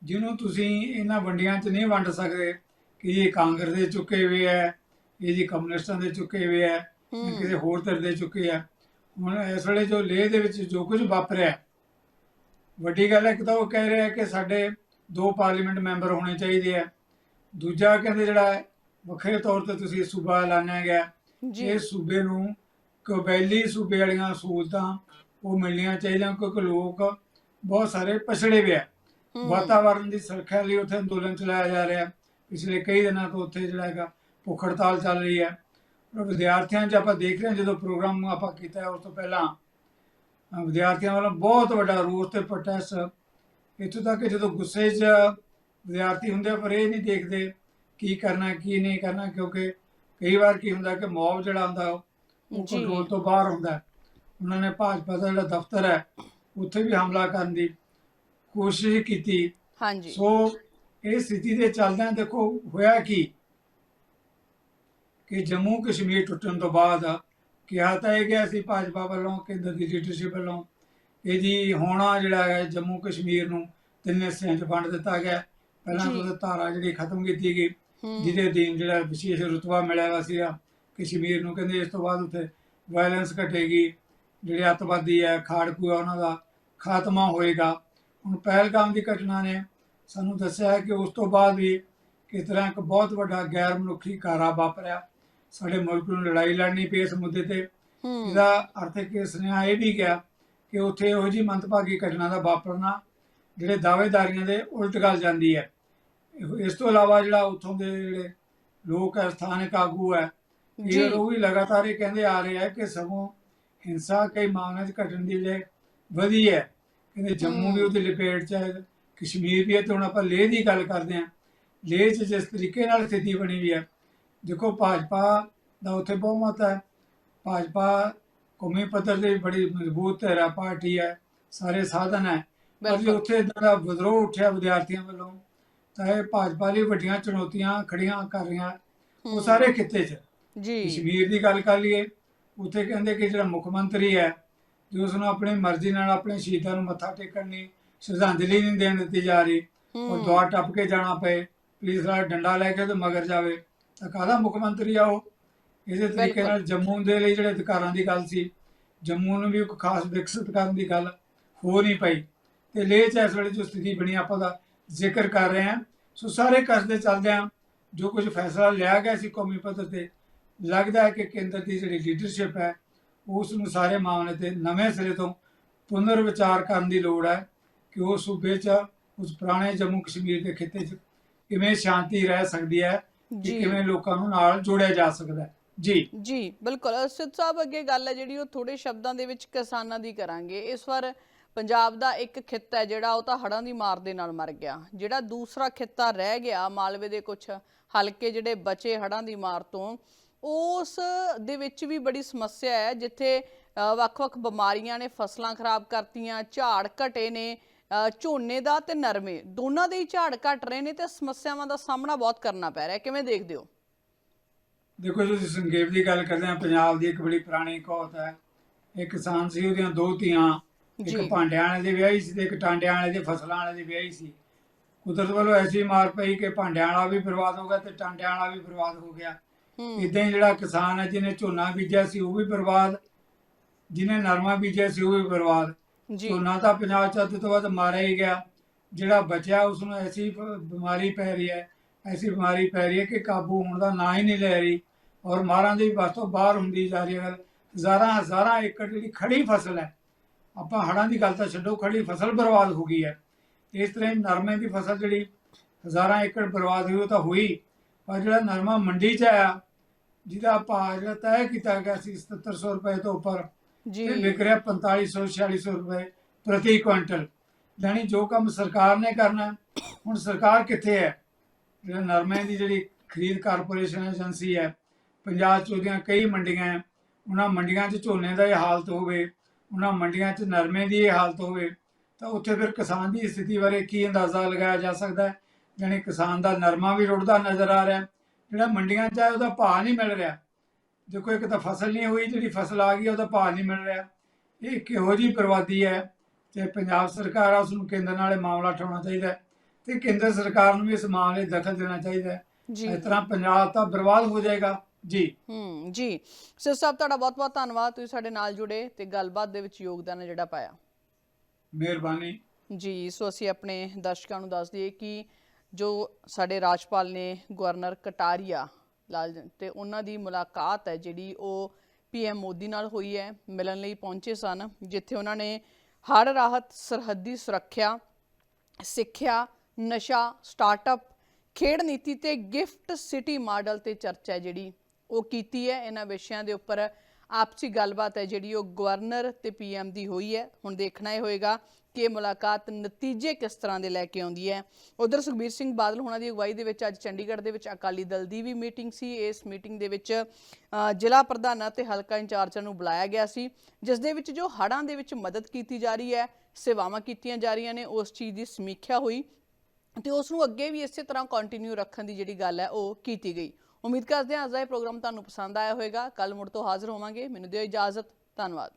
ਜਿਹਨੂੰ ਤੁਸੀਂ ਇਹਨਾਂ ਵੰਡੀਆਂ 'ਚ ਨਹੀਂ ਵੰਡ ਸਕਦੇ ਕਿ ਇਹ ਕਾਂਗਰਸ ਦੇ ਚੁੱਕੇ ਹੋਏ ਹੈ ਇਹ ਜੀ ਕਮਿਊਨਿਸਟਾਂ ਦੇ ਚੁੱਕੇ ਹੋਏ ਹੈ। ਕਿਸੇ ਹੋਰ ਧਿਰ ਦੇ ਚੁੱਕੇ ਆ। ਹੁਣ ਇਸ ਵੇਲੇ ਜੋ ਲੇਹ ਦੇ ਵਿੱਚ ਜੋ ਕੁਝ ਵਾਪਰਿਆ ਵੱਡੀ ਗੱਲ ਹੈ ਕਿ ਤਾਂ ਉਹ ਕਹਿ ਰਿਹਾ ਕਿ ਸਾਡੇ ਦੋ ਪਾਰਲੀਮੈਂਟ ਮੈਂਬਰ ਹੋਣੇ ਚਾਹੀਦੇ ਆ। ਦੂਜਾ ਕਹਿੰਦੇ ਜਿਹੜਾ ਵੱਖਰੇ ਤੌਰ ਤੇ ਤੁਸੀਂ ਸੂਬਾ ਐਲਾਨਿਆ ਗਿਆ ਇਹ ਸੂਬੇ ਨੂੰ ਕਬੈਲੀ ਸੂਬੇ ਵਾਲੀਆਂ ਸਹੂਲਤਾਂ ਉਹ ਮਿਲਣੀਆਂ ਚਾਹੀਦੀਆਂ ਕਿਉਂਕਿ ਲੋਕ ਬਹੁਤ ਸਾਰੇ ਪਛੜੇ ਹੋਏ ਆ। ਵਾਤਾਵਰਣ ਦੀ ਸੁਰੱਖਿਆ ਲਈ ਉੱਥੇ ਅੰਦੋਲਨ ਚਲਾਇਆ ਜਾ ਰਿਹਾ ਪਿਛਲੇ ਕਈ ਦਿਨਾਂ ਤੋਂ ਉੱਥੇ ਜਿਹੜਾ ਹੈਗਾ ਭੁੱਖ ਹੜਤਾਲ ਚੱਲ ਰਹੀ ਹੈ ਵਿਦਿਆਰਥੀਆਂ 'ਚ ਆਪਾਂ ਦੇਖ ਰਹੇ ਹਾਂ ਜਦੋਂ ਪ੍ਰੋਗਰਾਮ ਆਪਾਂ ਕੀਤਾ ਉਸ ਤੋਂ ਪਹਿਲਾਂ ਵਿਦਿਆਰਥੀਆਂ ਵੱਲੋਂ ਬਹੁਤ ਵੱਡਾ ਰੋਸ ਤੇ ਪ੍ਰੋਟੈਸਟ ਇੱਥੋਂ ਤੱਕ ਕਿ ਜਦੋਂ ਗੁੱਸੇ 'ਚ ਵਿਦਿਆਰਥੀ ਹੁੰਦੇ ਪਰ ਇਹ ਨਹੀਂ ਦੇਖਦੇ ਕੀ ਕਰਨਾ ਕੀ ਨਹੀਂ ਕਰਨਾ ਕਿਉਂਕਿ ਕਈ ਵਾਰ ਕੀ ਹੁੰਦਾ ਕਿ ਮੌਬ ਜਿਹੜਾ ਹੁੰਦਾ ਉਹ। ਕੰਟਰੋਲ ਤੋਂ ਬਾਹਰ ਹੁੰਦਾ। ਉਹਨਾਂ ਨੇ ਭਾਜਪਾ ਦਾ ਜਿਹੜਾ ਦਫ਼ਤਰ ਹੈ ਉੱਥੇ ਵੀ ਹਮਲਾ ਕਰਨ ਦੀ ਕੋਸ਼ਿਸ਼ ਕੀਤੀ। ਹਾਂਜੀ। ਸੋ ਇਹ ਸਥਿਤੀ ਦੇ ਚੱਲਦਿਆਂ ਦੇਖੋ ਹੋਇਆ ਕੀ? ਕਿ ਜੰਮੂ ਕਸ਼ਮੀਰ ਟੁੱਟਣ ਤੋਂ ਬਾਅਦ ਕਿਹਾ ਤਾਂ ਇਹ ਗਿਆ ਸੀ ਭਾਜਪਾ ਵੱਲੋਂ ਕੇਂਦਰ ਦੀ ਲੀਡਰਸ਼ਿਪ ਵੱਲੋਂ ਇਹ ਜੀ ਹੋਣਾ ਜਿਹੜਾ ਹੈ ਜੰਮੂ ਕਸ਼ਮੀਰ ਨੂੰ ਤਿੰਨ ਹਿੱਸਿਆਂ 'ਚ ਵੰਡ ਦਿੱਤਾ ਗਿਆ। ਪਹਿਲਾਂ। ਤਾਂ ਧਾਰਾ ਜਿਹੜੀ ਖਤਮ ਕੀਤੀ ਗਈ। ਜਿਹਦੇ ਅਧੀਨ ਜਿਹੜਾ ਵਿਸ਼ੇਸ਼ ਰੁਤਬਾ ਮਿਲਿਆ ਵਾ ਸੀਗਾ ਕਸ਼ਮੀਰ ਨੂੰ ਕਹਿੰਦੇ ਇਸ ਤੋਂ ਬਾਅਦ ਉੱਥੇ ਵਾਇਲੈਂਸ ਘਟੇਗੀ। ਜਿਹੜੇ ਅੱਤਵਾਦੀ ਹੈ ਖਾੜਕੂ ਹੈ ਉਹਨਾਂ ਦਾ ਖਾਤਮਾ ਹੋਏਗਾ। ਹੁਣ ਪਹਿਲਗਾਮ ਦੀ ਘਟਨਾ ਨੇ ਸਾਨੂੰ ਦੱਸਿਆ ਹੈ ਕਿ ਉਸ ਤੋਂ ਬਾਅਦ ਵੀ ਕਿਸ ਤਰ੍ਹਾਂ ਇੱਕ ਬਹੁਤ ਵੱਡਾ ਗੈਰ ਮਨੁੱਖੀ ਕਾਰਾ ਵਾਪਰਿਆ। ਸਾਡੇ ਮੁਲਕ ਨੂੰ ਲੜਾਈ ਲੜਨੀ ਪਈ ਇਸ ਮੁੱਦੇ ਤੇ। ਇਹਦਾ ਅਰਥ ਕਿ ਸੁਨੇਹਾ ਇਹ ਵੀ ਗਿਆ ਕਿ ਉੱਥੇ ਇਹੋ ਜਿਹੀ ਮੰਦਭਾਗੀ ਘਟਨਾ ਦਾ ਵਾਪਰਨਾ ਜਿਹੜੇ ਦਾਅਵੇਦਾਰੀਆਂ ਦੇ ਉਲਟ ਗੱਲ ਜਾਂਦੀ ਹੈ। ਇਸ ਤੋਂ ਇਲਾਵਾ ਜਿਹੜਾ ਉੱਥੋਂ ਦੇ ਜਿਹੜੇ ਲੋਕ ਹੈ ਸਥਾਨਕ ਆਗੂ ਹੈ ਜੀ। ਇਹ ਉਹ ਵੀ ਲਗਾਤਾਰ ਇਹ ਕਹਿੰਦੇ ਆ ਰਹੇ ਹੈ ਕਿ ਸਗੋਂ ਹਿੰਸਾ ਕਈ ਮਾਮਲਿਆਂ 'ਚ ਘਟਣ ਦੀ ਜੇ ਵਧੀ ਹੈ। ਕਹਿੰਦੇ ਜੰਮੂ ਵੀ। ਉਹਦੀ ਲਪੇਟ 'ਚ ਹੈ ਕਸ਼ਮੀਰ ਵੀ ਹੈ ਤੇ ਹੁਣ ਆਪਾਂ ਲੇਹ ਦੀ ਗੱਲ ਕਰਦੇ ਹਾਂ। ਲੇਹ 'ਚ ਜਿਸ ਤਰੀਕੇ ਨਾਲ ਸਥਿਤੀ ਬਣੀ ਹੋਈ ਹੈ ਦੇਖੋ ਭਾਜਪਾ ਦਾ ਉੱਥੇ ਬਹੁਮਤ ਹੈ। ਭਾਜਪਾ ਕੌਮੀ ਪੱਧਰ ਤੇ ਵੀ ਬੜੀ ਮਜ਼ਬੂਤ ਹੈ ਪਾਰਟੀ ਹੈ ਸਾਰੇ ਸਾਧਨ ਹੈ। ਪਰ ਜੇ ਉੱਥੇ ਇਦਾਂ ਦਾ ਵਿਦਰੋਹ ਉੱਠਿਆ ਵਿਦਿਆਰਥੀਆਂ ਵੱਲੋਂ ਤਾਂ ਇਹ ਭਾਜਪਾ ਲਈ ਵੱਡੀਆਂ ਚੁਣੌਤੀਆਂ ਖੜੀਆਂ ਕਰ ਰਹੀਆਂ ਉਹ। ਸਾਰੇ ਖਿੱਤੇ 'ਚ। ਜੀ। ਕਸ਼ਮੀਰ ਦੀ ਗੱਲ ਕਰ ਲਈਏ ਉੱਥੇ ਕਹਿੰਦੇ ਕਿ ਜਿਹੜਾ ਮੁੱਖ ਮੰਤਰੀ ਹੈ ਜੋ ਉਸ ਨੂੰ ਆਪਣੀ ਮਰਜ਼ੀ ਨਾਲ ਆਪਣੇ ਸ਼ਹੀਦਾਂ ਨੂੰ ਮੱਥਾ ਟੇਕਣ ਲਈ ਸ਼ਰਧਾਂਜਲੀ ਨਹੀਂ ਦੇਣ ਦਿੱਤੀ ਜਾ ਰਹੀ। ਉਹ ਹੂੰ। ਦੁਆਰ ਟੱਪ ਕੇ ਜਾਣਾ ਪਏ। ਪੁਲਿਸ ਵਾਲਾ ਡੰਡਾ ਲੈ ਕੇ ਉਹਦੇ ਮਗਰ ਜਾਵੇ। ਤਾਂ ਕਾਹਦਾ ਮੁੱਖ ਮੰਤਰੀ ਆ ਉਹ? ਇਸੇ ਤਰੀਕੇ। ਨਾਲ ਜੰਮੂ ਦੇ ਲਈ ਜਿਹੜੇ ਅਧਿਕਾਰਾਂ ਦੀ ਗੱਲ ਸੀ ਜੰਮੂ ਨੂੰ ਵੀ ਇੱਕ ਖਾਸ ਵਿਕਸਿਤ ਕਰਨ ਦੀ ਗੱਲ ਹੋ ਨਹੀਂ ਪਈ। ਤੇ ਲੇਹ ਚ ਇਸ ਵੇਲੇ ਜੋ ਸਥਿਤੀ ਬਣੀ ਆਪਾਂ ਦਾ ਜ਼ਿਕਰ ਕਰ ਰਹੇ ਹਾਂ। ਸੋ ਸਾਰੇ ਕਸਦੇ ਚੱਲਦੇ ਹਾਂ। ਜੋ ਕੁਝ ਫੈਸਲਾ ਲਿਆ ਗਿਆ ਸੀ ਕੌਮੀ ਪੱਧਰ ਤੇ ਲੱਗਦਾ ਹੈ ਕਿ ਕੇਂਦਰ ਦੀ ਜਿਹੜੀ ਲੀਡਰਸ਼ਿਪ ਹੈ ਉਸ ਨੂੰ ਸਾਰੇ ਮਾਮਲੇ ਤੇ ਨਵੇਂ ਸਿਰੇ ਤੋਂ ਪੁਨਰ ਵਿਚਾਰ ਕਰਨ ਦੀ ਲੋੜ ਹੈ ਕਿ ਉਹ ਸੂਬੇ 'ਚ ਉਸ ਪੁਰਾਣੇ ਜੰਮੂ ਕਸ਼ਮੀਰ ਦੇ ਖਿੱਤੇ 'ਚ ਕਿਵੇਂ ਸ਼ਾਂਤੀ ਰਹਿ ਸਕਦੀ ਹੈ ਕਿਵੇਂ ਲੋਕਾਂ ਨੂੰ ਨਾਲ ਜੋੜਿਆ ਜਾ ਸਕਦਾ ਹੈ। ਜੀ। ਜੀ ਬਿਲਕੁਲ। ਅਰਸ਼ਦ ਸਾਹਿਬ ਅੱਗੇ ਗੱਲ ਹੈ ਜਿਹੜੀ ਉਹ ਥੋੜੇ ਸ਼ਬਦਾਂ ਦੇ ਵਿੱਚ ਕਿਸਾਨਾਂ ਦੀ ਕਰਾਂਗੇ। ਇਸ ਵਾਰ ਪੰਜਾਬ ਦਾ ਇੱਕ ਖਿੱਤਾ ਹੈ ਜਿਹੜਾ ਉਹ ਤਾਂ ਹੜ੍ਹਾਂ ਦੀ ਮਾਰ ਦੇ ਨਾਲ ਮਰ ਗਿਆ। ਜਿਹੜਾ ਦੂਸਰਾ ਖਿੱਤਾ ਰਹਿ ਗਿਆ ਮਾਲਵੇ ਦੇ ਕੁਝ ਹਲਕੇ ਜਿਹੜੇ ਬਚੇ ਹੜ੍ਹਾਂ ਦੀ ਮਾਰ ਤੋਂ ਉਸ ਦੇ ਵਿੱਚ ਵੀ ਬੜੀ ਸਮੱਸਿਆ ਹੈ ਜਿੱਥੇ ਵੱਖ-ਵੱਖ ਬਿਮਾਰੀਆਂ ਨੇ ਫਸਲਾਂ ਖਰਾਬ ਕਰਤੀਆਂ ਝਾੜ ਘਟੇ ਨੇ ਝੋਨੇ ਦਾ ਤੇ ਨਰਮੇ ਦੋਨਾਂ ਦੇ ਹੀ ਝਾੜ ਘਟ ਰਹੇ ਨੇ ਤੇ ਸਮੱਸਿਆਵਾਂ ਦਾ ਸਾਹਮਣਾ ਬਹੁਤ ਕਰਨਾ ਪੈ ਰਿਹਾ। ਕਿਵੇਂ ਦੇਖਦੇ ਹੋ ਦੇਖੋ ਜੀ ਤੁਸੀਂ ਸੰਖੇਪ ਦੀ ਗੱਲ ਕਰਦੇ ਆ ਪੰਜਾਬ ਦੀ ਇੱਕ ਬੜੀ ਪੁਰਾਣੀ ਕਹਾਵਤ ਹੈ ਇੱਕ ਕਿਸਾਨ ਸੀ ਉਹਦੀਆਂ ਦੋ ਧੀਆਂ। ਇੱਕ ਭਾਂਡਿਆਂ ਵਾਲੇ ਦੀ ਵਿਆਹੀ ਸੀ ਤੇ ਇੱਕ ਟਾਂਡਿਆਂ ਵਾਲੇ ਦੀ ਫਸਲਾਂ ਵਾਲੇ ਦੀ ਵਿਆਹੀ ਸੀ ਕੁਦਰਤ ਵੱਲੋਂ ਐਸੀ ਮਾਰ ਪਈ ਕਿ ਭਾਂਡਿਆਂ ਵਾਲਾ ਵੀ ਬਰਬਾਦ ਹੋ ਗਿਆ ਤੇ ਟਾਂਡਿਆਂ ਵਾਲਾ ਵੀ ਬਰਬਾਦ ਹੋ ਗਿਆ ਇਦਾਂ ਹੀ ਜਿਹੜਾ ਕਿਸਾਨ ਹੈ ਜਿਹਨੇ ਝੋਨਾ ਬੀਜਿਆ ਸੀ ਉਹ ਵੀ ਬਰਬਾਦ। ਜਿਹਨੇ ਨਰਮਾ ਬੀਜਿਆ ਸੀ ਉਹ ਵੀ ਬਰਬਾਦ। ਜੀ। ਝੋਨਾ ਤਾਂ ਪੰਜਾਬ ਚ ਅੱਧ ਤੋਂ ਵੱਧ ਮਾਰਿਆ ਹੀ ਗਿਆ। ਜਿਹੜਾ ਬਚਿਆ ਉਸ ਨੂੰ ਐਸੀ ਬਿਮਾਰੀ ਪੈ ਰਹੀ ਹੈ ਐਸੀ ਬਿਮਾਰੀ ਪੈ ਰਹੀ ਹੈ ਕਿ ਕਾਬੂ ਹੋਣ ਦਾ ਨਾਂ ਹੀ ਨਹੀਂ ਲੈ ਰਹੀ। ਔਰ ਮਾਰਾਂ ਦੀ ਬਸ ਤੋਂ ਬਾਹਰ ਹੁੰਦੀ ਜਾ ਰਹੀ ਹੈ। ਹਜ਼ਾਰਾਂ ਹਜ਼ਾਰਾਂ ਏਕੜ ਜਿਹੜੀ ਖੜੀ ਫਸਲ ਹੈ ਆਪਾਂ ਹੜਾਂ ਦੀ ਗੱਲ ਤਾਂ ਛੱਡੋ ਖੜੀ ਫਸਲ ਬਰਬਾਦ ਹੋ ਗਈ ਹੈ। ਇਸ ਤਰ੍ਹਾਂ ਨਰਮੇ ਦੀ ਫਸਲ ਜਿਹੜੀ ਹਜ਼ਾਰਾਂ ਏਕੜ ਬਰਬਾਦ ਹੋਈ ਉਹ ਤਾਂ ਹੋਈ। ਪਰ ਜਿਹੜਾ ਨਰਮਾ ਮੰਡੀ 'ਚ ਆਇਆ ਜਿਹਦਾ ਭਾਅ ਜਿਹੜਾ ਤੈਅ ਕੀਤਾ ਗਿਆ ਸੀ 7700 ਰੁਪਏ ਤੋਂ ਉੱਪਰ। ਜੀ। ਇਹ ਵਿਕ ਰਿਹਾ 4500 4600 ਰੁਪਏ ਪ੍ਰਤੀ ਕੁਇੰਟਲ। ਯਾਨੀ ਜੋ ਕੰਮ ਸਰਕਾਰ ਨੇ ਕਰਨਾ ਹੁਣ ਸਰਕਾਰ ਕਿੱਥੇ ਹੈ? ਜਿਹੜਾ ਨਰਮੇ ਦੀ ਜਿਹੜੀ ਖਰੀਦ ਕਾਰਪੋਰੇਸ਼ਨ ਏਜੰਸੀ ਹੈ ਪੰਜਾਬ 'ਚ ਉਹਦੀਆਂ ਕਈ ਮੰਡੀਆਂ ਹੈ ਉਹਨਾਂ ਮੰਡੀਆਂ 'ਚ ਝੋਨੇ ਦਾ ਇਹ ਹਾਲਤ ਹੋਵੇ ਉਹਨਾਂ ਮੰਡੀਆਂ 'ਚ ਨਰਮੇ ਦੀ ਇਹ ਹਾਲਤ ਹੋਵੇ ਤਾਂ ਉੱਥੇ ਫਿਰ ਕਿਸਾਨ ਦੀ ਸਥਿਤੀ ਬਾਰੇ ਕੀ ਅੰਦਾਜ਼ਾ ਲਗਾਇਆ ਜਾ ਸਕਦਾ ਹੈ? ਯਾਨੀ ਕਿਸਾਨ ਦਾ ਨਰਮਾ ਵੀ ਰੁੜਦਾ ਨਜ਼ਰ ਆ ਰਿਹਾ ਜਿਹੜਾ ਮੰਡੀਆਂ 'ਚ ਹੈ ਉਹਦਾ ਭਾਅ ਨਹੀਂ ਮਿਲ ਰਿਹਾ। ਦੇਖੋ ਇੱਕ ਤਾਂ ਫਸਲ ਨਹੀਂ ਹੋਈ ਜਿਹੜੀ ਫਸਲ ਆ ਗਈ ਉਹਦਾ ਭਾਅ ਨਹੀਂ ਮਿਲ ਰਿਹਾ। ਇਹ ਕਿਹੋ ਜੀ ਬਰਬਾਦੀ ਹੈ ਤੇ ਪੰਜਾਬ ਸਰਕਾਰ ਆ ਉਸ ਨੂੰ ਕੇਂਦਰ ਨਾਲ ਇਹ ਮਾਮਲਾ ਉਠਾਉਣਾ ਚਾਹੀਦਾ ਤੇ ਕੇਂਦਰ ਸਰਕਾਰ ਨੂੰ ਵੀ ਇਸ ਮਾਮਲੇ ਦਖਲ ਦੇਣਾ ਚਾਹੀਦਾ ਹੈ। ਜੀ। ਇਸ ਤਰ੍ਹਾਂ ਪੰਜਾਬ ਤਾਂ ਬਰਬਾਦ ਹੋ ਜਾਏਗਾ। ਜੀ। ਹੂੰ ਜੀ। ਸਰ ਸਾਹਿਬ ਤੁਹਾਡਾ ਬਹੁਤ-ਬਹੁਤ ਧੰਨਵਾਦ। ਤੁਸੀਂ ਸਾਡੇ ਨਾਲ ਜੁੜੇ ਤੇ ਗੱਲਬਾਤ ਦੇ ਵਿੱਚ ਯੋਗਦਾਨ ਜਿਹੜਾ ਪਾਇਆ। ਮਿਹਰਬਾਨੀ। ਜੀ ਸੋ ਅਸੀਂ ਆਪਣੇ ਦਰਸ਼ਕਾਂ ਨੂੰ ਦੱਸ ਦਈਏ ਕਿ ਜੋ ਸਾਡੇ ਰਾਜਪਾਲ ਨੇ ਗਵਰਨਰ ਕਟਾਰੀਆ ਲਾਲ ਤੇ ਉਹਨਾਂ ਦੀ ਮੁਲਾਕਾਤ ਹੈ, ਜਿਹੜੀ ਉਹ ਪੀਐਮ ਮੋਦੀ ਨਾਲ ਹੋਈ ਹੈ, ਮਿਲਣ ਲਈ ਪਹੁੰਚੇ ਸਨ, ਜਿੱਥੇ ਉਹਨਾਂ ਨੇ ਹਰ ਰਾਹਤ, ਸਰਹੱਦੀ ਸੁਰੱਖਿਆ, ਸਿੱਖਿਆ, ਨਸ਼ਾ, ਸਟਾਰਟਅਪ, ਖੇਡ ਨੀਤੀ ਤੇ ਗਿਫਟ ਸਿਟੀ ਮਾਡਲ ਤੇ ਚਰਚਾ ਜਿਹੜੀ ਉਹ ਕੀਤੀ ਹੈ। ਇਹਨਾਂ ਵਿਸ਼ਿਆਂ ਦੇ ਉੱਪਰ ਆਪਸੀ ਗੱਲਬਾਤ ਹੈ ਜਿਹੜੀ ਉਹ ਗਵਰਨਰ ਤੇ ਪੀਐਮ ਦੀ ਹੋਈ ਹੈ। ਹੁਣ ਦੇਖਣਾ ਇਹ ਹੋਏਗਾ ਕਿ ਇਹ ਮੁਲਾਕਾਤ ਨਤੀਜੇ ਕਿਸ ਤਰ੍ਹਾਂ ਦੇ ਲੈ ਕੇ ਆਉਂਦੀ ਹੈ। ਉਧਰ ਸੁਖਬੀਰ ਸਿੰਘ ਬਾਦਲ ਹੋਣਾ ਦੀ ਅਗਵਾਈ ਦੇ ਵਿੱਚ ਅੱਜ ਚੰਡੀਗੜ੍ਹ ਦੇ ਵਿੱਚ ਅਕਾਲੀ ਦਲ ਦੀ ਵੀ ਮੀਟਿੰਗ ਸੀ। ਇਸ ਮੀਟਿੰਗ ਦੇ ਵਿੱਚ ਜ਼ਿਲ੍ਹਾ ਪ੍ਰਧਾਨਾਂ ਤੇ ਹਲਕਾ ਇੰਚਾਰਜਾਂ ਨੂੰ ਬੁਲਾਇਆ ਗਿਆ ਸੀ, ਜਿਸ ਦੇ ਵਿੱਚ ਜੋ ਹੜ੍ਹਾਂ ਦੇ ਵਿੱਚ ਮਦਦ ਕੀਤੀ ਜਾ ਰਹੀ ਹੈ, ਸੇਵਾਵਾਂ ਕੀਤੀਆਂ ਜਾ ਰਹੀਆਂ ਨੇ, ਉਸ ਚੀਜ਼ ਦੀ ਸਮੀਖਿਆ ਹੋਈ ਤੇ ਉਸ ਨੂੰ ਅੱਗੇ ਵੀ ਇਸੇ ਤਰ੍ਹਾਂ ਕੰਟੀਨਿਊ ਰੱਖਣ ਦੀ ਜਿਹੜੀ ਗੱਲ ਹੈ ਉਹ ਕੀਤੀ ਗਈ। ਉਮੀਦ ਕਰਦੇ ਹਾਂ ਅੱਜ ਦਾ ਇਹ ਪ੍ਰੋਗਰਾਮ ਤੁਹਾਨੂੰ ਪਸੰਦ ਆਇਆ ਹੋਵੇਗਾ। ਕੱਲ ਮੁੜ ਤੋਂ ਹਾਜ਼ਰ ਹੋਵਾਂਗੇ। ਮੈਨੂੰ ਦਿਓ ਇਜਾਜ਼ਤ। ਧੰਨਵਾਦ।